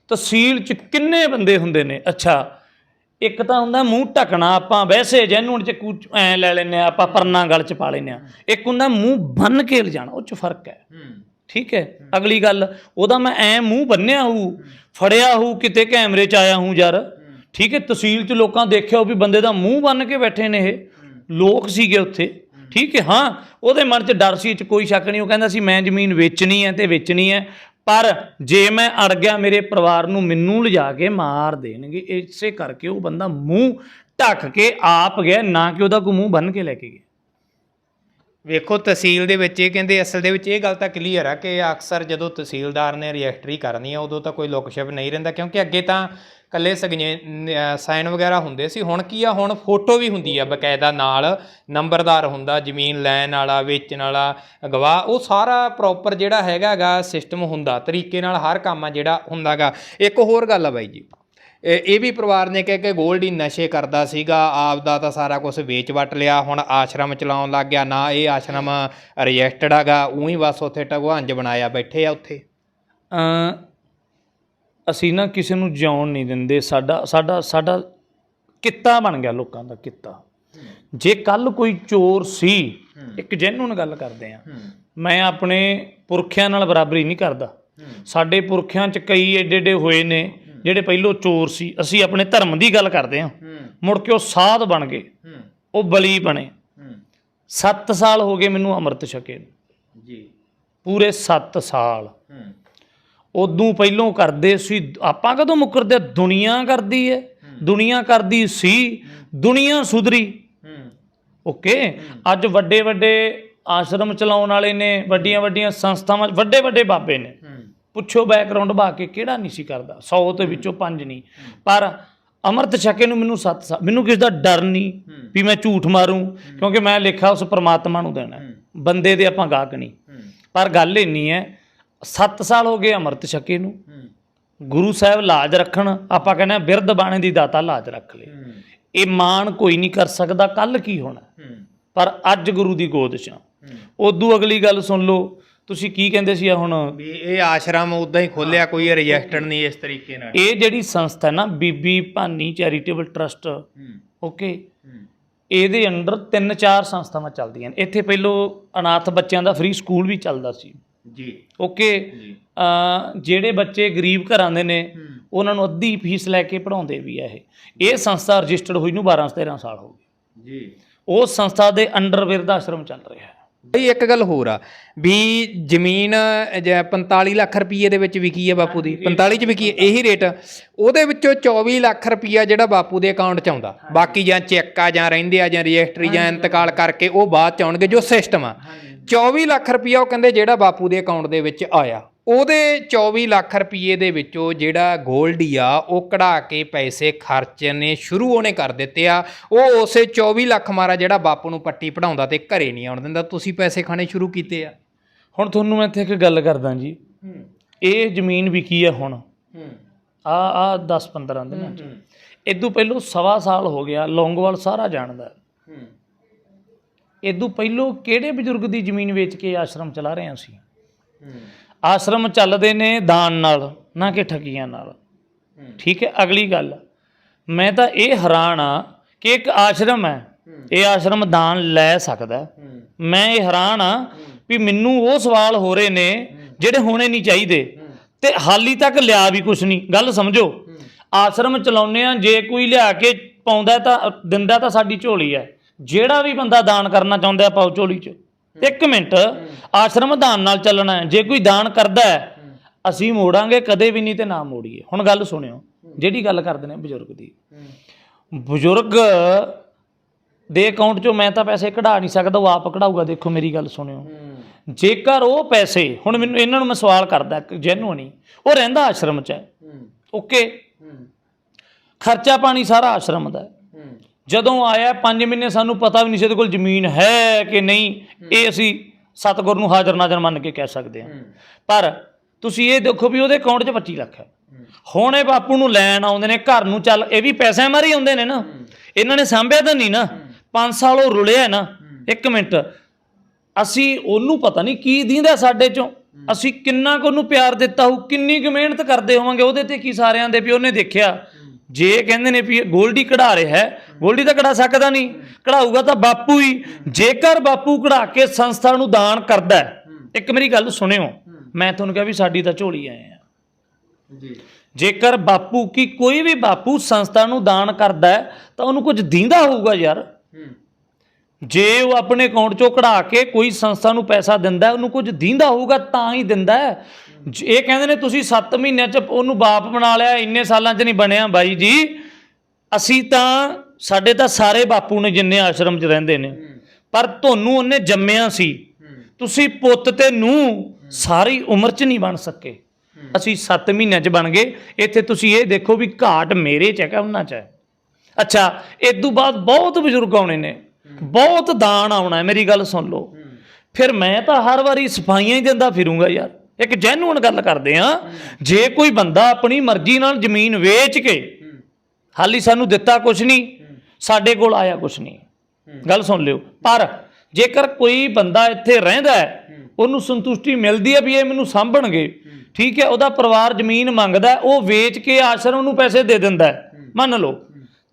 ਤਹਿਸੀਲ ਚ ਕਿੰਨੇ ਬੰਦੇ ਹੁੰਦੇ ਨੇ? ਅੱਛਾ ਇੱਕ ਤਾਂ ਹੁੰਦਾ ਮੂੰਹ ਢਕਣਾ ਆਪਾਂ ਵੈਸੇ ਜੈਨੂਨ ਚ ਐ ਲੈ ਲੈਨੇ ਆ ਆਪਾਂ ਪਰਨਾ ਗਲ ਚ ਪਾ ਲੈਨੇ ਆ। ਇੱਕ ਹੁੰਦਾ ਮੂੰਹ ਬੰਨ ਕੇ ਲਿਜਾਣਾ ਉਹ ਚ ਫ਼ਰਕ ਹੈ। ਠੀਕ ਹੈ? ਅਗਲੀ ਗੱਲ ਉਹਦਾ ਮੈਂ ਐ ਮੂੰਹ ਬੰਨਿਆ ਹੂੰ ਫੜਿਆ ਹੂੰ ਕਿਤੇ ਕੈਮਰੇ 'ਚ ਆਇਆ ਹੂੰ। ਯਾਰ ਠੀਕ ਹੈ? ਤਹਿਸੀਲ 'ਚ ਲੋਕਾਂ ਦੇਖਿਆ ਹੋ ਵੀ ਬੰਦੇ ਦਾ ਮੂੰਹ ਬੰਨ ਕੇ ਬੈਠੇ ਨੇ ਇਹ। ਲੋਕ ਸੀਗੇ ਉੱਥੇ। ਠੀਕ ਹੈ, ਹਾਂ, ਉਹਦੇ ਮਨ 'ਚ ਡਰ ਸੀ 'ਚ ਕੋਈ ਸ਼ੱਕ ਨਹੀਂ, ਉਹ ਕਹਿੰਦਾ ਸੀ, ਮੈਂ ਜ਼ਮੀਨ ਵੇਚਣੀ ਹੈ ਤੇ ਵੇਚਣੀ ਹੈ, ਪਰ ਜੇ ਮੈਂ ਅੜ ਗਿਆ, ਮੇਰੇ ਪਰਿਵਾਰ ਨੂੰ ਮੈਨੂੰ ਲਿਜਾ ਕੇ ਮਾਰ ਦੇਣਗੇ, ਇਸੇ ਕਰਕੇ ਉਹ ਬੰਦਾ ਮੂੰਹ ਢੱਕ ਕੇ ਆਪ ਗਿਆ, ਨਾ ਕਿ ਉਹਦਾ ਕੋਈ ਮੂੰਹ ਬੰਨ ਕੇ ਲੈ ਕੇ ਗਿਆ। ਵੇਖੋ, ਤਹਿਸੀਲ ਦੇ ਵਿੱਚ ਇਹ ਕਹਿੰਦੇ, ਅਸਲ ਦੇ ਵਿੱਚ ਇਹ ਗੱਲ ਤਾਂ ਕਲੀਅਰ ਆ ਕਿ ਅਕਸਰ ਜਦੋਂ ਤਹਿਸੀਲਦਾਰ ਨੇ ਰਜਿਸਟਰੀ ਕਰਨੀ ਆ, ਉਦੋਂ ਤਾਂ ਕੋਈ ਲੁਕਸ਼ਿਪ ਨਹੀਂ ਰਹਿੰਦਾ, ਕਿਉਂਕਿ ਅੱਗੇ ਤਾਂ ਕੱਲੇ ਸਗਨੇ ਸਾਈਨ ਵਗੈਰਾ ਹੁੰਦੇ ਸੀ, ਹੁਣ ਕੀ ਆ, ਹੁਣ ਫੋਟੋ ਵੀ ਹੁੰਦੀ ਆ ਬਕਾਇਦਾ ਨਾਲ, ਨੰਬਰਦਾਰ ਹੁੰਦਾ, ਜ਼ਮੀਨ ਲੈਣ ਵਾਲਾ, ਵੇਚਣ ਵਾਲਾ, ਗਵਾਹ, ਉਹ ਸਾਰਾ ਪ੍ਰੋਪਰ ਜਿਹੜਾ ਹੈਗਾਗਾ ਸਿਸਟਮ ਹੁੰਦਾ, ਤਰੀਕੇ ਨਾਲ ਹਰ ਕੰਮ ਆ ਜਿਹੜਾ ਹੁੰਦਾਗਾ। ਇੱਕ ਹੋਰ ਗੱਲ ਆ ਬਾਈ ਜੀ। ਇਹ ਇਹ ਵੀ ਪਰਿਵਾਰ ਨੇ ਕਿਹਾ ਕਿ ਗੋਲਡੀ ਨਸ਼ੇ ਕਰਦਾ ਸੀਗਾ ਆਪ ਦਾ ਤਾਂ ਸਾਰਾ ਕੁਝ ਵੇਚ ਵਟ ਲਿਆ ਹੁਣ ਆਸ਼ਰਮ ਚਲਾਉਣ ਲੱਗ ਗਿਆ ਨਾ ਇਹ ਆਸ਼ਰਮ ਰਜਿਸਟਰਡ ਹੈਗਾ ਉਹੀ ਬਸ ਉੱਥੇ ਟਗਵਾਂਜ ਬਣਾਇਆ ਬੈਠੇ ਆ ਉੱਥੇ। ਅਸੀਂ ਨਾ ਕਿਸੇ ਨੂੰ ਜਿਉਣ ਨਹੀਂ ਦਿੰਦੇ ਸਾਡਾ ਸਾਡਾ ਸਾਡਾ ਕਿੱਤਾ ਬਣ ਗਿਆ ਲੋਕਾਂ ਦਾ ਕਿੱਤਾ। ਜੇ ਕੱਲ ਕੋਈ ਚੋਰ ਸੀ ਇੱਕ ਜੈਨੂਨ ਗੱਲ ਕਰਦੇ ਆ ਮੈਂ ਆਪਣੇ ਪੁਰਖਿਆਂ ਨਾਲ ਬਰਾਬਰੀ ਨਹੀਂ ਕਰਦਾ। ਸਾਡੇ ਪੁਰਖਿਆਂ 'ਚ ਕਈ ਏਡੇ ਏਡੇ ਹੋਏ ਨੇ ਜਿਹੜੇ ਪਹਿਲੋਂ ਚੋਰ ਸੀ ਅਸੀਂ ਆਪਣੇ ਧਰਮ ਦੀ ਗੱਲ ਕਰਦੇ ਆ ਮੁੜ ਕੇ ਉਹ ਸਾਧ ਬਣ ਗਏ। ਉਹ ਬਲੀ ਬਣੇ। 7 ਸਾਲ ਹੋ ਗਏ ਮੈਨੂੰ ਅੰਮ੍ਰਿਤ ਛਕੇ ਨੂੰ। ਜੀ। ਪੂਰੇ 7 ਸਾਲ। ਉਦੋਂ ਪਹਿਲੋਂ ਕਰਦੇ ਸੀ ਆਪਾਂ ਕਦੋਂ ਮੁਕਰਦੇ? ਦੁਨੀਆ ਕਰਦੀ ਹੈ। ਦੁਨੀਆ ਕਰਦੀ ਸੀ ਦੁਨੀਆ ਸੁਧਰੀ। ਓਕੇ। ਅੱਜ ਵੱਡੇ ਵੱਡੇ ਆਸ਼ਰਮ ਚਲਾਉਣ ਵਾਲੇ ਨੇ ਵੱਡੀਆਂ ਵੱਡੀਆਂ ਸੰਸਥਾਵਾਂ ਵੱਡੇ ਵੱਡੇ ਬਾਬੇ ਨੇ। ਪੁੱਛੋ ਬੈਕਗ੍ਰਾਉਂਡ ਬਾ ਕੇ ਕਿਹੜਾ ਨਹੀਂ ਸੀ ਕਰਦਾ 100 ਦੇ ਵਿੱਚੋਂ 5 ਨਹੀਂ। ਪਰ ਅਮਰਤ ਛਕੇ ਨੂੰ ਮੈਨੂੰ 7 ਸਾਲ ਮੈਨੂੰ ਕਿਸ ਦਾ ਡਰ ਨਹੀਂ ਵੀ ਮੈਂ ਝੂਠ ਮਾਰੂੰ ਕਿਉਂਕਿ ਮੈਂ ਲਿਖਿਆ ਉਸ ਪ੍ਰਮਾਤਮਾ ਨੂੰ ਦੇਣਾ। ਬੰਦੇ ਦੇ ਆਪਾਂ ਗਾਹਕ ਨਹੀਂ। ਪਰ ਗੱਲ ਇੰਨੀ ਹੈ 7 ਸਾਲ ਹੋ ਗਏ ਅਮਰਤ ਛਕੇ ਨੂੰ। ਗੁਰੂ ਸਾਹਿਬ ਲਾਜ ਰੱਖਣ ਆਪਾਂ ਕਹਿੰਦੇ ਬਿਰਧ ਬਾਣੇ ਦੀ ਦਾਤਾ ਲਾਜ ਰੱਖ ਲੇ। ਇਹ ਮਾਣ ਕੋਈ ਨਹੀਂ ਕਰ ਸਕਦਾ ਕੱਲ ਕੀ ਹੋਣਾ। ਪਰ ਅੱਜ ਗੁਰੂ ਦੀ ਗੋਦ 'ਚ। ਉਦੋਂ ਅਗਲੀ ਗੱਲ ਸੁਣ ਲਓ ਤੁਸੀਂ ਕੀ ਕਹਿੰਦੇ ਸੀ ਆ ਹੁਣ? ਵੀ ਇਹ ਆਸ਼ਰਮ ਉਦਾਂ ਹੀ ਖੋਲਿਆ ਕੋਈ ਰਜਿਸਟਰਡ ਨਹੀਂ ਇਸ ਤਰੀਕੇ ਨਾਲ। ਇਹ ਜਿਹੜੀ ਸੰਸਥਾ ਨਾ Bibi Bhani charitable trust okay? ਇਹਦੇ ਅੰਡਰ ਤਿੰਨ ਚਾਰ ਸੰਸਥਾਵਾਂ ਚੱਲਦੀਆਂ ਨੇ। ਇੱਥੇ ਪਹਿਲੋਂ ਅਨਾਥ ਬੱਚਿਆਂ ਦਾ ਫ੍ਰੀ ਸਕੂਲ ਵੀ ਚੱਲਦਾ ਸੀ। ਜੀ। ਓਕੇ? ਜਿਹੜੇ ਬੱਚੇ ਗਰੀਬ ਘਰਾਂ ਦੇ ਨੇ ਉਹਨਾਂ ਨੂੰ ਅੱਧੀ ਫੀਸ ਲੈ ਕੇ ਪੜਾਉਂਦੇ ਵੀ ਆ ਇਹ। ਇਹ ਸੰਸਥਾ ਰਜਿਸਟਰਡ ਹੋਈ ਨੂੰ 12 13 ਸਾਲ ਹੋ ਗਏ। ਜੀ। ਉਸ ਸੰਸਥਾ ਦੇ ਅੰਡਰ ਬਿਰਧ ਆਸ਼ਰਮ ਚੱਲ ਰਿਹਾ। ਹੈ ਬਈ ਇੱਕ ਗੱਲ ਹੋਰ ਆ ਵੀ ਜ਼ਮੀਨ ਜ- 45 ਲੱਖ ਰੁਪਏ ਦੇ ਵਿੱਚ ਵਿਕੀ ਹੈ ਬਾਪੂ ਦੀ 45 ਚ ਵਿਕੀ ਹੈ ਇਹੀ ਰੇਟ ਉਹਦੇ ਵਿੱਚੋਂ 24 ਲੱਖ ਰੁਪਈਆ ਜਿਹੜਾ ਬਾਪੂ ਦੇ ਅਕਾਊਂਟ 'ਚ ਆਉਂਦਾ। ਬਾਕੀ ਜਾਂ ਚੈੱਕ ਆ ਜਾਂ ਰਹਿੰਦੇ ਆ ਜਾਂ ਰਜਿਸਟਰੀ ਜਾਂ ਇੰਤਕਾਲ ਕਰਕੇ ਉਹ ਬਾਅਦ ਚ ਆਉਣਗੇ ਜੋ ਸਿਸਟਮ ਆ। 24 ਲੱਖ ਰੁਪਈਆ ਉਹ ਕਹਿੰਦੇ ਜਿਹੜਾ ਬਾਪੂ ਦੇ ਅਕਾਊਂਟ ਦੇ ਵਿੱਚ ਆਇਆ। ਉਹਦੇ 24 ਲੱਖ ਰੁਪਏ ਦੇ ਵਿੱਚੋਂ ਜਿਹੜਾ ਗੋਲਡੀ ਆ ਉਹ ਕਢਾ ਕੇ ਪੈਸੇ ਖਰਚਣੇ ਸ਼ੁਰੂ ਉਹਨੇ ਕਰ ਦਿੱਤੇ ਆ। ਉਹ ਉਸੇ 24 ਲੱਖ ਮਾਰਾ ਜਿਹੜਾ ਬਾਪੂ ਨੂੰ ਪੱਟੀ ਪੜਾਉਂਦਾ ਤੇ ਘਰੇ ਨਹੀਂ ਆਉਣ ਦਿੰਦਾ। ਤੁਸੀਂ ਪੈਸੇ ਖਾਣੇ ਸ਼ੁਰੂ ਕੀਤੇ ਆ। ਹੁਣ ਤੁਹਾਨੂੰ ਮੈਂ ਇੱਥੇ ਇੱਕ ਗੱਲ ਕਰਦਾ ਜੀ। ਇਹ ਜ਼ਮੀਨ ਵਿਕੀ ਹੈ ਹੁਣ। ਆ ਆ 10 15 ਦਿਨਾਂ ਚ। ਇਦੋਂ ਪਹਿਲੋਂ ਸਵਾ ਸਾਲ ਹੋ ਗਿਆ ਲੌਂਗੋਵਾਲ ਸਾਰਾ ਜਾਣਦਾ। ਇਦੋਂ ਪਹਿਲੋਂ ਕਿਹੜੇ ਬਜ਼ੁਰਗ ਦੀ ਜ਼ਮੀਨ ਵੇਚ ਕੇ ਆਸ਼ਰਮ ਚਲਾ ਰਹੇ ਹਾਂ ਅਸੀਂ? ਆਸ਼ਰਮ ਚੱਲਦੇ ਨੇ ਦਾਨ ਨਾਲ ਨਾ ਕਿ ਠੱਗੀਆਂ ਨਾਲ। ਠੀਕ ਹੈ ਅਗਲੀ ਗੱਲ। ਮੈਂ ਤਾਂ ਇਹ ਹੈਰਾਨ ਆ ਕਿ ਇੱਕ ਆਸ਼ਰਮ ਹੈ। ਇਹ ਆਸ਼ਰਮ ਦਾਨ ਲੈ ਸਕਦਾ। ਮੈਂ ਇਹ ਹੈਰਾਨ ਆ ਵੀ ਮੈਨੂੰ ਉਹ ਸਵਾਲ ਹੋ ਰਹੇ ਨੇ ਜਿਹੜੇ ਹੋਣੇ ਨਹੀਂ ਚਾਹੀਦੇ। ਤੇ ਹਾਲੀ ਤੱਕ ਲਿਆ ਵੀ ਕੁਛ ਨਹੀਂ। ਗੱਲ ਸਮਝੋ। ਆਸ਼ਰਮ ਚਲਾਉਨੇ ਆ ਜੇ ਕੋਈ ਲਿਆ ਕੇ ਪਾਉਂਦਾ ਤਾਂ ਦਿੰਦਾ ਤਾਂ ਸਾਡੀ ਝੋਲੀ ਹੈ। ਜਿਹੜਾ ਵੀ ਬੰਦਾ ਦਾਨ ਕਰਨਾ ਚਾਹੁੰਦਾ ਪਾਓ ਝੋਲੀ 'ਚ। ਇੱਕ ਮਿੰਟ ਆਸ਼ਰਮ ਦਾਨ ਨਾਲ ਚੱਲਣਾ ਹੈ। ਜੇ ਕੋਈ ਦਾਨ ਕਰਦਾ ਹੈ ਅਸੀਂ ਮੋੜਾਂਗੇ ਕਦੇ ਵੀ ਨਹੀਂ ਤੇ ਨਾ ਮੋੜੀਏ। ਹੁਣ ਗੱਲ ਸੁਣਿਓ ਜਿਹੜੀ ਗੱਲ ਕਰਦੇ ਨੇ ਬਜ਼ੁਰਗ ਦੀ। ਬਜ਼ੁਰਗ ਦੇ ਅਕਾਊਂਟ 'ਚੋਂ ਮੈਂ ਤਾਂ ਪੈਸੇ ਕਢਾ ਨਹੀਂ ਸਕਦਾ ਉਹ ਆਪ ਕਢਾਊਗਾ। ਦੇਖੋ ਮੇਰੀ ਗੱਲ ਸੁਣਿਓ। ਜੇਕਰ ਉਹ ਪੈਸੇ ਹੁਣ ਮੈਨੂੰ ਇਹਨਾਂ ਨੂੰ ਮੈਂ ਸਵਾਲ ਕਰਦਾ ਜੈਨੂਅਨੀ ਉਹ ਰਹਿੰਦਾ ਆਸ਼ਰਮ 'ਚ ਹੈ। ਓਕੇ। ਖਰਚਾ ਪਾਣੀ ਸਾਰਾ ਆਸ਼ਰਮ ਦਾ ਹੈ। ਜਦੋਂ ਆਇਆ 5 ਮਹੀਨੇ ਸਾਨੂੰ ਪਤਾ ਵੀ ਨਹੀਂ ਸੀ ਇਹਦੇ ਕੋਲ ਜ਼ਮੀਨ ਹੈ ਕਿ ਨਹੀਂ। ਇਹ ਅਸੀਂ ਸਤਿਗੁਰ ਨੂੰ ਹਾਜ਼ਰ ਨਾਜ਼ਰ ਮੰਨ ਕੇ ਕਹਿ ਸਕਦੇ ਹਾਂ। ਪਰ ਤੁਸੀਂ ਇਹ ਦੇਖੋ ਵੀ ਉਹਦੇ ਅਕਾਊਂਟ 'ਚ 25 ਲੱਖ ਹੈ। ਹੁਣ ਇਹ ਬਾਪੂ ਨੂੰ ਲੈਣ ਆਉਂਦੇ ਨੇ ਘਰ ਨੂੰ ਚੱਲ ਇਹ ਵੀ ਪੈਸਿਆਂ ਮਾਰੀ ਆਉਂਦੇ ਨੇ ਨਾ। ਇਹਨਾਂ ਨੇ ਸਾਂਭਿਆ ਤਾਂ ਨਹੀਂ ਨਾ। 5 ਸਾਲ ਉਹ ਰੁਲਿਆ ਨਾ। ਇੱਕ ਮਿੰਟ। ਅਸੀਂ ਉਹਨੂੰ ਪਤਾ ਨਹੀਂ ਕੀ ਦਿੰਦਾ ਸਾਡੇ ਚੋਂ। ਅਸੀਂ ਕਿੰਨਾ ਕੁ ਉਹਨੂੰ ਪਿਆਰ ਦਿੱਤਾ ਹੋ ਕਿੰਨੀ ਕੁ ਮਿਹਨਤ ਕਰਦੇ ਹੋਵਾਂਗੇ ਉਹਦੇ ਤੇ ਕੀ ਸਾਰਿਆਂ ਦੇ ਵੀ ਉਹਨੇ ਦੇਖਿਆ। ਜੇ ਕਹਿੰਦੇ ਨੇ ਵੀ ਗੋਲਡੀ ਕਢਾ ਰਿਹਾ ਹੈ ਗੋਲਡੀ ਤਾਂ ਕਢਾ ਸਕਦਾ ਨਹੀਂ ਕਢਾਊਗਾ ਤਾਂ ਬਾਪੂ ਹੀ। ਜੇਕਰ ਬਾਪੂ ਕਢਾ ਕੇ ਸੰਸਥਾ ਨੂੰ ਦਾਨ ਕਰਦਾ ਇੱਕ ਮੇਰੀ ਗੱਲ ਸੁਣਿਓ ਮੈਂ ਤੁਹਾਨੂੰ ਕਿਹਾ ਵੀ ਸਾਡੀ ਤਾਂ ਝੋਲੀ ਆਏ ਆ। ਜੀ। ਜੇਕਰ ਬਾਪੂ ਕੀ ਕੋਈ ਵੀ ਬਾਪੂ ਸੰਸਥਾ ਨੂੰ ਦਾਨ ਕਰਦਾ ਤਾਂ ਉਹਨੂੰ ਕੁਝ ਦਿੰਦਾ ਹੋਊਗਾ ਯਾਰ। ਜੇ ਉਹ ਆਪਣੇ ਅਕਾਊਂਟ ਚੋਂ ਕਢਾ ਕੇ ਕੋਈ ਸੰਸਥਾ ਨੂੰ ਪੈਸਾ ਦਿੰਦਾ ਉਹਨੂੰ ਕੁਝ ਦਿੰਦਾ ਹੋਊਗਾ ਤਾਂ ਹੀ ਦਿੰਦਾ ਇਹ ਕਹਿੰਦੇ ਨੇ ਤੁਸੀਂ 7 ਮਹੀਨਿਆਂ ਚ ਉਹਨੂੰ ਬਾਪ ਬਣਾ ਲਿਆ ਇੰਨੇ ਸਾਲਾਂ ਚ ਨਹੀਂ ਬਣਿਆ ਬਾਈ ਜੀ। ਅਸੀਂ ਤਾਂ ਸਾਡੇ ਤਾਂ ਸਾਰੇ ਬਾਪੂ ਨੇ ਜਿੰਨੇ ਆਸ਼ਰਮ ਚ ਰਹਿੰਦੇ ਨੇ ਪਰ ਤੁਹਾਨੂੰ ਉਹਨੇ ਜੰਮਿਆ ਸੀ। ਤੁਸੀਂ ਪੁੱਤ ਤੇ ਨੂੰ ਸਾਰੀ ਉਮਰ ਚ ਨਹੀਂ ਬਣ ਸਕੇ। ਅਸੀਂ 7 ਮਹੀਨਿਆਂ ਚ ਬਣ ਗਏ। ਇੱਥੇ ਤੁਸੀਂ ਇਹ ਦੇਖੋ ਵੀ ਘਾਟ ਮੇਰੇ ਚ ਹੈ ਕਿ ਉਹਨਾਂ ਚ ਹੈ। ਅੱਛਾ ਇਸ ਤੋਂ ਬਾਅਦ ਬਹੁਤ ਬਜ਼ੁਰਗ ਆਉਣੇ ਨੇ। ਬਹੁਤ ਦਾਨ ਆਉਣਾ ਹੈ। ਮੇਰੀ ਗੱਲ ਸੁਣ ਲਓ। ਫਿਰ ਮੈਂ ਤਾਂ ਹਰ ਵਾਰੀ ਸਫਾਈਆਂ ਹੀ ਦਿੰਦਾ ਫਿਰੂੰਗਾ ਯਾਰ। ਇੱਕ ਜੈਨੂਨ ਗੱਲ ਕਰਦੇ ਆ ਜੇ ਕੋਈ ਬੰਦਾ ਆਪਣੀ ਮਰਜ਼ੀ ਨਾਲ ਜ਼ਮੀਨ ਵੇਚ ਕੇ ਹਾਲੀ ਸਾਨੂੰ ਦਿੱਤਾ ਕੁਛ ਨਹੀਂ, ਸਾਡੇ ਕੋਲ ਆਇਆ ਕੁਛ ਨਹੀਂ। ਗੱਲ ਸੁਣ ਲਿਓ। ਪਰ ਜੇਕਰ ਕੋਈ ਬੰਦਾ ਇੱਥੇ ਰਹਿੰਦਾ ਹੈ, ਉਹਨੂੰ ਸੰਤੁਸ਼ਟੀ ਮਿਲਦੀ ਹੈ ਵੀ ਇਹ ਮੈਨੂੰ ਸਾਂਭਣਗੇ, ਠੀਕ ਹੈ, ਉਹਦਾ ਪਰਿਵਾਰ ਜ਼ਮੀਨ ਮੰਗਦਾ ਉਹ ਵੇਚ ਕੇ ਆਸ਼ਰਮ ਨੂੰ ਪੈਸੇ ਦੇ ਦਿੰਦਾ ਮੰਨ ਲਓ।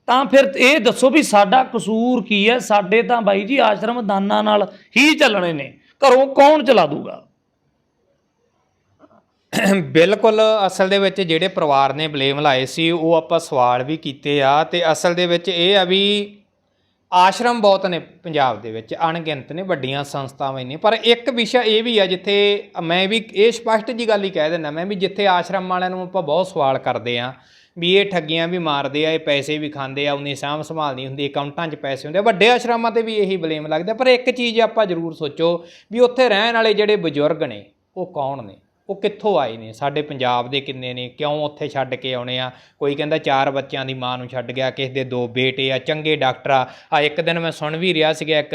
ਤਾਂ ਫਿਰ ਇਹ ਦੱਸੋ ਵੀ ਸਾਡਾ ਕਸੂਰ ਕੀ ਹੈ? ਸਾਡੇ ਤਾਂ ਬਾਈ ਜੀ ਆਸ਼ਰਮ ਦਾਨਾਂ ਨਾਲ ਹੀ ਚੱਲਣੇ ਨੇ। ਘਰੋਂ ਕੌਣ ਚਲਾ ਦੂਗਾ? ਬਿਲਕੁਲ ਅਸਲ ਦੇ ਵਿੱਚ ਜਿਹੜੇ ਪਰਿਵਾਰ ਨੇ ਬਲੇਮ ਲਾਏ ਸੀ, ਉਹ ਆਪਾਂ ਸਵਾਲ ਵੀ ਕੀਤੇ ਆ ਤੇ ਅਸਲ ਦੇ ਵਿੱਚ ਇਹ ਆ ਵੀ ਆਸ਼ਰਮ ਬਹੁਤ ਨੇ ਪੰਜਾਬ ਦੇ ਵਿੱਚ, ਅਣਗਿਣਤ ਨੇ, ਵੱਡੀਆਂ ਸੰਸਥਾਵਾਂ ਨੇ, ਪਰ ਇੱਕ ਵਿਸ਼ਾ ਇਹ ਵੀ ਆ ਜਿੱਥੇ ਮੈਂ ਵੀ ਇਹ ਸਪਸ਼ਟ ਜੀ ਗੱਲ ਹੀ ਕਹਿ ਦਿੰਦਾ ਮੈਂ ਵੀ ਜਿੱਥੇ ਆਸ਼ਰਮ ਵਾਲਿਆਂ ਨੂੰ ਆਪਾਂ ਬਹੁਤ ਸਵਾਲ ਕਰਦੇ ਆ ਵੀ ਇਹ ਠੱਗੀਆਂ ਵੀ ਮਾਰਦੇ ਆ, ਇਹ ਪੈਸੇ ਵੀ ਖਾਂਦੇ ਆ, ਉਨੀ ਸਾਂਭ ਸੰਭਾਲ ਨਹੀਂ ਹੁੰਦੀ, ਅਕਾਊਂਟਾਂ 'ਚ ਪੈਸੇ ਹੁੰਦੇ ਆ, ਵੱਡੇ ਆਸ਼ਰਮਾਂ ਤੇ ਵੀ ਇਹੀ ਬਲੇਮ ਲੱਗਦਾ, ਪਰ ਇੱਕ ਚੀਜ਼ ਆਪਾਂ ਜ਼ਰੂਰ ਸੋਚੋ ਵੀ ਉੱਥੇ ਰਹਿਣ ਵਾਲੇ ਜਿਹੜੇ ਬਜ਼ੁਰਗ ਨੇ, ਉਹ ਕੌਣ ਨੇ? ਉਹ ਕਿੱਥੋਂ ਆਏ ਨੇ? ਸਾਡੇ ਪੰਜਾਬ ਦੇ ਕਿੰਨੇ ਨੇ? ਕਿਉਂ ਉੱਥੇ ਛੱਡ ਕੇ ਆਉਣੇ ਆ? ਕੋਈ ਕਹਿੰਦਾ ਚਾਰ ਬੱਚਿਆਂ ਦੀ ਮਾਂ ਨੂੰ ਛੱਡ ਗਿਆ, ਕਿਸੇ ਦੇ ਦੋ ਬੇਟੇ ਆ, ਚੰਗੇ ਡਾਕਟਰ ਆ। ਆ ਇੱਕ ਦਿਨ ਮੈਂ ਸੁਣ ਵੀ ਰਿਹਾ ਸੀਗਾ, ਇੱਕ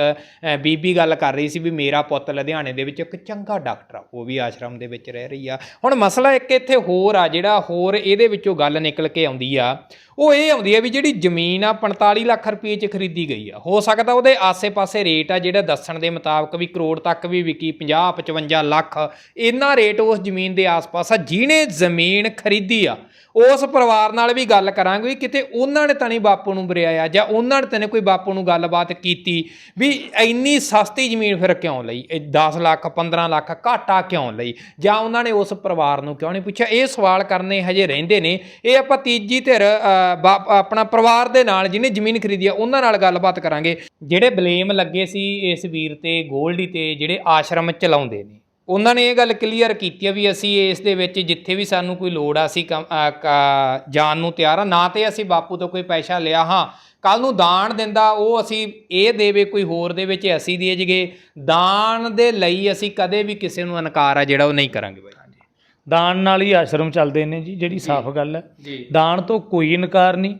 ਬੀਬੀ ਗੱਲ ਕਰ ਰਹੀ ਸੀ ਵੀ ਮੇਰਾ ਪੁੱਤ ਲੁਧਿਆਣੇ ਦੇ ਵਿੱਚ ਇੱਕ ਚੰਗਾ ਡਾਕਟਰ ਆ। ਉਹ ਵੀ ਆਸ਼ਰਮ ਦੇ ਵਿੱਚ ਰਹਿ ਰਹੀ ਆ। ਹੁਣ ਮਸਲਾ ਇੱਕ ਇੱਥੇ ਹੋਰ ਆ, ਜਿਹੜਾ ਹੋਰ ਇਹਦੇ ਵਿੱਚੋਂ ਗੱਲ ਨਿਕਲ ਕੇ ਆਉਂਦੀ ਆ। ਉਹ ਇਹ ਆਉਂਦੀ ਆ ਵੀ ਜਿਹੜੀ ਜ਼ਮੀਨ ਆ 45 ਲੱਖ ਰੁਪਏ 'ਚ ਖਰੀਦੀ ਗਈ ਆ। ਹੋ ਸਕਦਾ ਉਹਦੇ ਆਸੇ-ਪਾਸੇ ਰੇਟ ਆ ਜਿਹੜਾ ਦੱਸਣ ਦੇ ਮੁਤਾਬਕ ਵੀ ਕਰੋੜ ਤੱਕ ਵੀ ਵਿਕੀ 50 55 ਲੱਖ। ਇੰਨਾ ਰੇਟ ਉਸ ਉਸ ਜ਼ਮੀਨ ਦੇ ਆਸ-ਪਾਸ ਆ, ਜਿਹਨੇ ਜ਼ਮੀਨ ਖਰੀਦੀ ਆ, ਉਸ ਪਰਿਵਾਰ ਨਾਲ ਵੀ ਗੱਲ ਕਰਾਂਗੇ ਵੀ ਕਿਤੇ ਉਹਨਾਂ ਨੇ ਤਾਂ ਨਹੀਂ ਬਾਪੂ ਨੂੰ ਬਰਿਆਇਆ ਜਾਂ ਉਹਨਾਂ ਨੇ ਤਾਂ ਨਹੀਂ ਕੋਈ ਬਾਪੂ ਨੂੰ ਗੱਲਬਾਤ ਕੀਤੀ ਵੀ ਇੰਨੀ ਸਸਤੀ ਜ਼ਮੀਨ ਫਿਰ ਕਿਉਂ ਲਈ? ਇਹ 10 ਲੱਖ 15 ਲੱਖ ਘਾਟਾ ਕਿਉਂ ਲਈ? ਜਾਂ ਉਹਨਾਂ ਨੇ ਉਸ ਪਰਿਵਾਰ ਨੂੰ ਕਿਉਂ ਨਹੀਂ ਪੁੱਛਿਆ? ਇਹ ਸਵਾਲ ਕਰਨੇ ਹਜੇ ਰਹਿੰਦੇ ਨੇ। ਇਹ ਆਪਾਂ ਤੀਜੀ ਧਿਰ ਆਪਣਾ ਪਰਿਵਾਰ ਦੇ ਨਾਲ ਜਿਹਨੇ ਜ਼ਮੀਨ ਖਰੀਦੀ ਆ, ਉਹਨਾਂ ਨਾਲ ਗੱਲਬਾਤ ਕਰਾਂਗੇ। ਜਿਹੜੇ ਬਲੇਮ ਲੱਗੇ ਸੀ ਇਸ ਵੀਰ ਤੇ, ਗੋਲਡੀ ਤੇ, ਜਿਹੜੇ ਆਸ਼ਰਮ ਚਲਾਉਂਦੇ ਨੇ ਉਹਨਾਂ ਨੇ ਇਹ ਗੱਲ ਕਲੀਅਰ ਕੀਤੀ ਆ ਵੀ ਅਸੀਂ ਇਸ ਦੇ ਵਿੱਚ ਜਿੱਥੇ ਵੀ ਸਾਨੂੰ ਕੋਈ ਲੋੜ ਆ ਅਸੀਂ ਜਾਣ ਨੂੰ ਤਿਆਰ ਆ। ਨਾ ਤੇ ਅਸੀਂ ਬਾਪੂ ਤੋਂ ਕੋਈ ਪੈਸਾ ਲਿਆ ਹਾਂ। ਕੱਲ ਨੂੰ ਦਾਨ ਦਿੰਦਾ ਉਹ ਅਸੀਂ ਇਹ ਦੇਵੇ ਕੋਈ ਹੋਰ ਦੇ ਵਿੱਚ ਅਸੀਂ ਦੇ ਜਗੇ ਦਾਨ ਦੇ ਲਈ ਅਸੀਂ ਕਦੇ ਵੀ ਕਿਸੇ ਨੂੰ ਇਨਕਾਰ ਆ ਜਿਹੜਾ ਉਹ ਨਹੀਂ ਕਰਾਂਗੇ ਬਾਈ। ਦਾਨ ਨਾਲ ਹੀ ਆਸ਼ਰਮ ਚੱਲਦੇ ਨੇ ਜੀ ਜਿਹੜੀ ਸਾਫ਼ ਗੱਲ ਹੈ ਦਾਨ ਤੋਂ ਕੋਈ ਇਨਕਾਰ ਨਹੀਂ।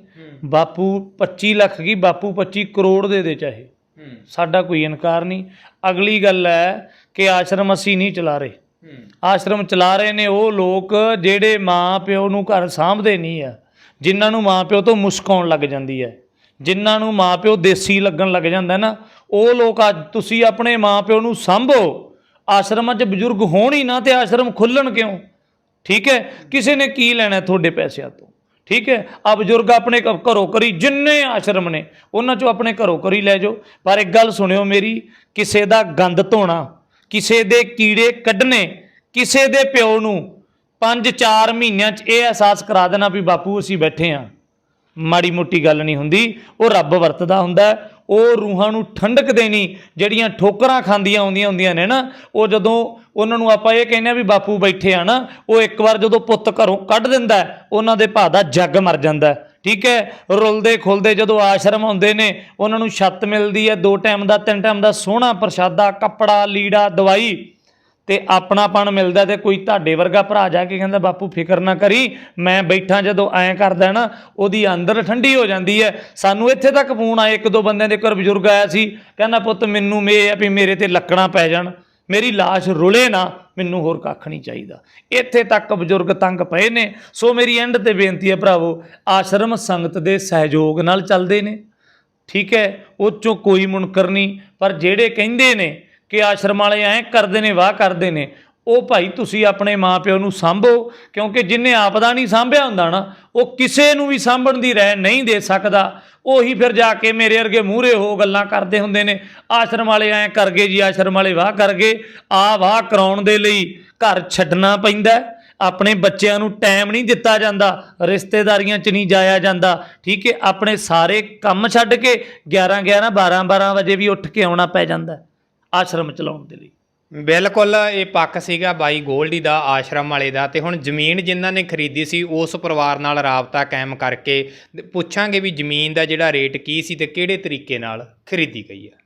ਬਾਪੂ 25 ਲੱਖ ਕੀ ਬਾਪੂ 25 ਕਰੋੜ ਦੇ ਦੇ ਚਾਹੇ। ਸਾਡਾ ਕੋਈ ਇਨਕਾਰ ਨਹੀਂ। ਅਗਲੀ ਗੱਲ ਹੈ ਕਿ ਆਸ਼ਰਮ ਅਸੀਂ ਨਹੀਂ ਚਲਾ ਰਹੇ। ਆਸ਼ਰਮ ਚਲਾ ਰਹੇ ਨੇ ਉਹ ਲੋਕ ਜਿਹੜੇ ਮਾਂ ਪਿਓ ਨੂੰ ਘਰ ਸਾਂਭਦੇ ਨਹੀਂ ਆ। ਜਿਨ੍ਹਾਂ ਨੂੰ ਮਾਂ ਪਿਓ ਤੋਂ ਮੁਸ਼ਕ ਆਉਣ ਲੱਗ ਜਾਂਦੀ ਹੈ ਜਿਨ੍ਹਾਂ ਨੂੰ ਮਾਂ ਪਿਓ ਦੇਸੀ ਲੱਗਣ ਲੱਗ ਜਾਂਦਾ ਨਾ ਉਹ ਲੋਕ ਅੱਜ ਤੁਸੀਂ ਆਪਣੇ ਮਾਂ ਪਿਓ ਨੂੰ ਸਾਂਭੋ। ਆਸ਼ਰਮਾਂ 'ਚ ਬਜ਼ੁਰਗ ਹੋਣ ਹੀ ਨਾ ਤੇ ਆਸ਼ਰਮ ਖੁੱਲਣ ਕਿਉਂ? ਠੀਕ ਹੈ? ਕਿਸੇ ਨੇ ਕੀ ਲੈਣਾ ਤੁਹਾਡੇ ਪੈਸਿਆਂ ਤੋਂ? ਠੀਕ ਹੈ? ਆ ਬਜ਼ੁਰਗ ਆਪਣੇ ਘਰੋਂ ਕਰੀ ਜਿੰਨੇ ਆਸ਼ਰਮ ਨੇ ਉਹਨਾਂ ਚੋਂ ਆਪਣੇ ਘਰੋਂ ਕਰੀ ਲੈ ਜਾਓ। ਪਰ ਇੱਕ ਗੱਲ ਸੁਣਿਓ ਮੇਰੀ ਕਿਸੇ ਦਾ ਗੰਦ ਧੋਣਾ ਕਿਸੇ ਦੇ ਕੀੜੇ ਕੱਢਣੇ ਕਿਸੇ ਦੇ ਪਿਓ ਨੂੰ 5-4 ਮਹੀਨਿਆਂ 'ਚ ਇਹ ਅਹਿਸਾਸ ਕਰਾ ਦੇਣਾ ਵੀ ਬਾਪੂ ਅਸੀਂ ਬੈਠੇ ਆ। ਮਾੜੀ ਮੋਟੀ ਗੱਲ ਨਹੀਂ ਹੁੰਦੀ, ਉਹ ਰੱਬ ਵਰਤਦਾ ਹੁੰਦਾ ਉਹ ਰੂਹਾਂ ਨੂੰ ਠੰਡਕ ਦੇਣੀ, ਜਿਹੜੀਆਂ ਠੋਕਰਾਂ ਖਾਂਦੀਆਂ ਆਉਂਦੀਆਂ ਹੁੰਦੀਆਂ ਨੇ ਨਾ, ਉਹ ਜਦੋਂ ਉਹਨਾਂ ਨੂੰ ਆਪਾਂ ਇਹ ਕਹਿੰਦੇ ਆ ਵੀ ਬਾਪੂ ਬੈਠੇ ਆ ਨਾ, ਉਹ ਇੱਕ ਵਾਰ ਜਦੋਂ ਪੁੱਤ ਘਰੋਂ ਕੱਢ ਦਿੰਦਾ ਉਹਨਾਂ ਦੇ ਭਾ ਦਾ ਜੱਗ ਮਰ ਜਾਂਦਾ ਠੀਕ ਹੈ? ਰੁਲਦੇ ਖੁਲਦੇ ਜਦੋਂ ਆਸ਼ਰਮ ਆਉਂਦੇ ਨੇ, ਉਹਨਾਂ ਨੂੰ ਛੱਤ ਮਿਲਦੀ ਹੈ, ਦੋ ਟਾਈਮ ਦਾ, ਤਿੰਨ ਟਾਈਮ ਦਾ ਸੋਹਣਾ ਪ੍ਰਸ਼ਾਦਾ, ਕੱਪੜਾ, ਲੀੜਾ, ਦਵਾਈ ਤੇ ਆਪਣਾਪਣ ਮਿਲਦਾ ਤੇ ਕੋਈ ਤੁਹਾਡੇ ਵਰਗਾ ਭਰਾ ਜਾ ਕੇ ਕਹਿੰਦਾ, ਬਾਪੂ, ਫਿਕਰ ਨਾ ਕਰੀ, ਮੈਂ ਬੈਠਾ ਜਦੋਂ ਐਂ ਕਰਦਾ ਨਾ, ਉਹਦੀ ਅੰਦਰ ਠੰਡੀ ਹੋ ਜਾਂਦੀ ਹੈ। ਸਾਨੂੰ ਇੱਥੇ ਤੱਕ ਫੋਨ ਆਏ ਇੱਕ ਦੋ ਬੰਦਿਆਂ ਦੇ ਘਰ ਬਜ਼ੁਰਗ ਆਇਆ ਸੀ, ਕਹਿੰਦਾ, ਪੁੱਤ, ਮੈਨੂੰ ਮੇ ਆ ਵੀ ਮੇਰੇ ਤੇ ਲੱਕੜਾਂ ਪੈ ਜਾਣ, ਮੇਰੀ ਲਾਸ਼ ਰੁਲੇ ਨਾ ਮੈਨੂੰ ਹੋਰ ਕੱਖ ਨਹੀਂ ਚਾਹੀਦਾ। ਇੱਥੇ ਤੱਕ ਬਜ਼ੁਰਗ ਤੰਗ ਪਏ ਨੇ। ਸੋ ਮੇਰੀ ਐਂਡ ਤੇ ਬੇਨਤੀ ਹੈ ਭਰਾਵੋ, ਆਸ਼ਰਮ ਸੰਗਤ ਦੇ ਸਹਿਯੋਗ ਨਾਲ ਚੱਲਦੇ ਨੇ। ਠੀਕ ਹੈ, ਉਹ ਚੋਂ ਕੋਈ ਮੁਨਕਰ ਨਹੀਂ। ਪਰ ਜਿਹੜੇ ਕਹਿੰਦੇ ਨੇ ਕਿ ਆਸ਼ਰਮ ਵਾਲੇ ਐਂ ਕਰਦੇ ਨੇ, ਵਾਹ ਕਰਦੇ ਨੇ ਉਹ ਭਾਈ ਤੁਸੀਂ ਆਪਣੇ ਮਾਪਿਓ ਨੂੰ ਸਾਂਭੋ, ਕਿਉਂਕਿ ਜਿਨੇ ਆਪ ਦਾ ਨਹੀਂ ਸਾਂਭਿਆ ਹੁੰਦਾ ਨਾ, ਉਹ ਕਿਸੇ ਨੂੰ ਵੀ ਸਾਂਭਣ ਦੀ ਰਹਿ ਨਹੀਂ ਦੇ ਸਕਦਾ। ਉਹੀ ਫਿਰ ਜਾ ਕੇ ਮੇਰੇ ਵਰਗੇ ਮੂਹਰੇ ਹੋ ਗੱਲਾਂ ਕਰਦੇ ਹੁੰਦੇ ਨੇ, ਆਸ਼ਰਮ ਵਾਲੇ ਐਂ ਕਰ ਗਏ ਜੀ, ਆਸ਼ਰਮ ਵਾਲੇ ਵਾਹ ਕਰ ਗਏ ਆ ਵਾਹ ਕਰਾਉਣ ਦੇ ਲਈ ਘਰ ਛੱਡਣਾ ਪੈਂਦਾ ਆਪਣੇ ਬੱਚਿਆਂ ਨੂੰ ਟਾਈਮ ਨਹੀਂ ਦਿੱਤਾ ਜਾਂਦਾ, ਰਿਸ਼ਤੇਦਾਰੀਆਂ 'ਚ ਨਹੀਂ ਜਾਇਆ ਜਾਂਦਾ। ਠੀਕ ਹੈ, ਆਪਣੇ ਸਾਰੇ ਕੰਮ ਛੱਡ ਕੇ 11 11 12 12 ਵਜੇ ਵੀ ਉੱਠ ਕੇ ਆਉਣਾ ਪੈ ਜਾਂਦਾ ਆਸ਼ਰਮ ਚਲਾਉਣ ਦੇ ਲਈ। ਬਿਲਕੁਲ, ਇਹ ਪੱਕ ਸੀਗਾ ਬਾਈ ਗੋਲਡੀ ਦਾ, ਆਸ਼ਰਮ ਵਾਲੇ ਦਾ। ਤੇ ਹੁਣ ਜ਼ਮੀਨ ਜਿਨ੍ਹਾਂ ਨੇ ਖਰੀਦੀ ਸੀ, ਉਸ ਪਰਿਵਾਰ ਨਾਲ ਰਾਬਤਾ ਕਾਇਮ ਕਰਕੇ, ਪੁੱਛਾਂਗੇ ਵੀ ਜ਼ਮੀਨ ਦਾ ਜਿਹੜਾ ਰੇਟ ਕੀ ਸੀ ਤੇ ਕਿਹੜੇ ਤਰੀਕੇ ਨਾਲ ਖਰੀਦੀ ਗਈ ਹੈ।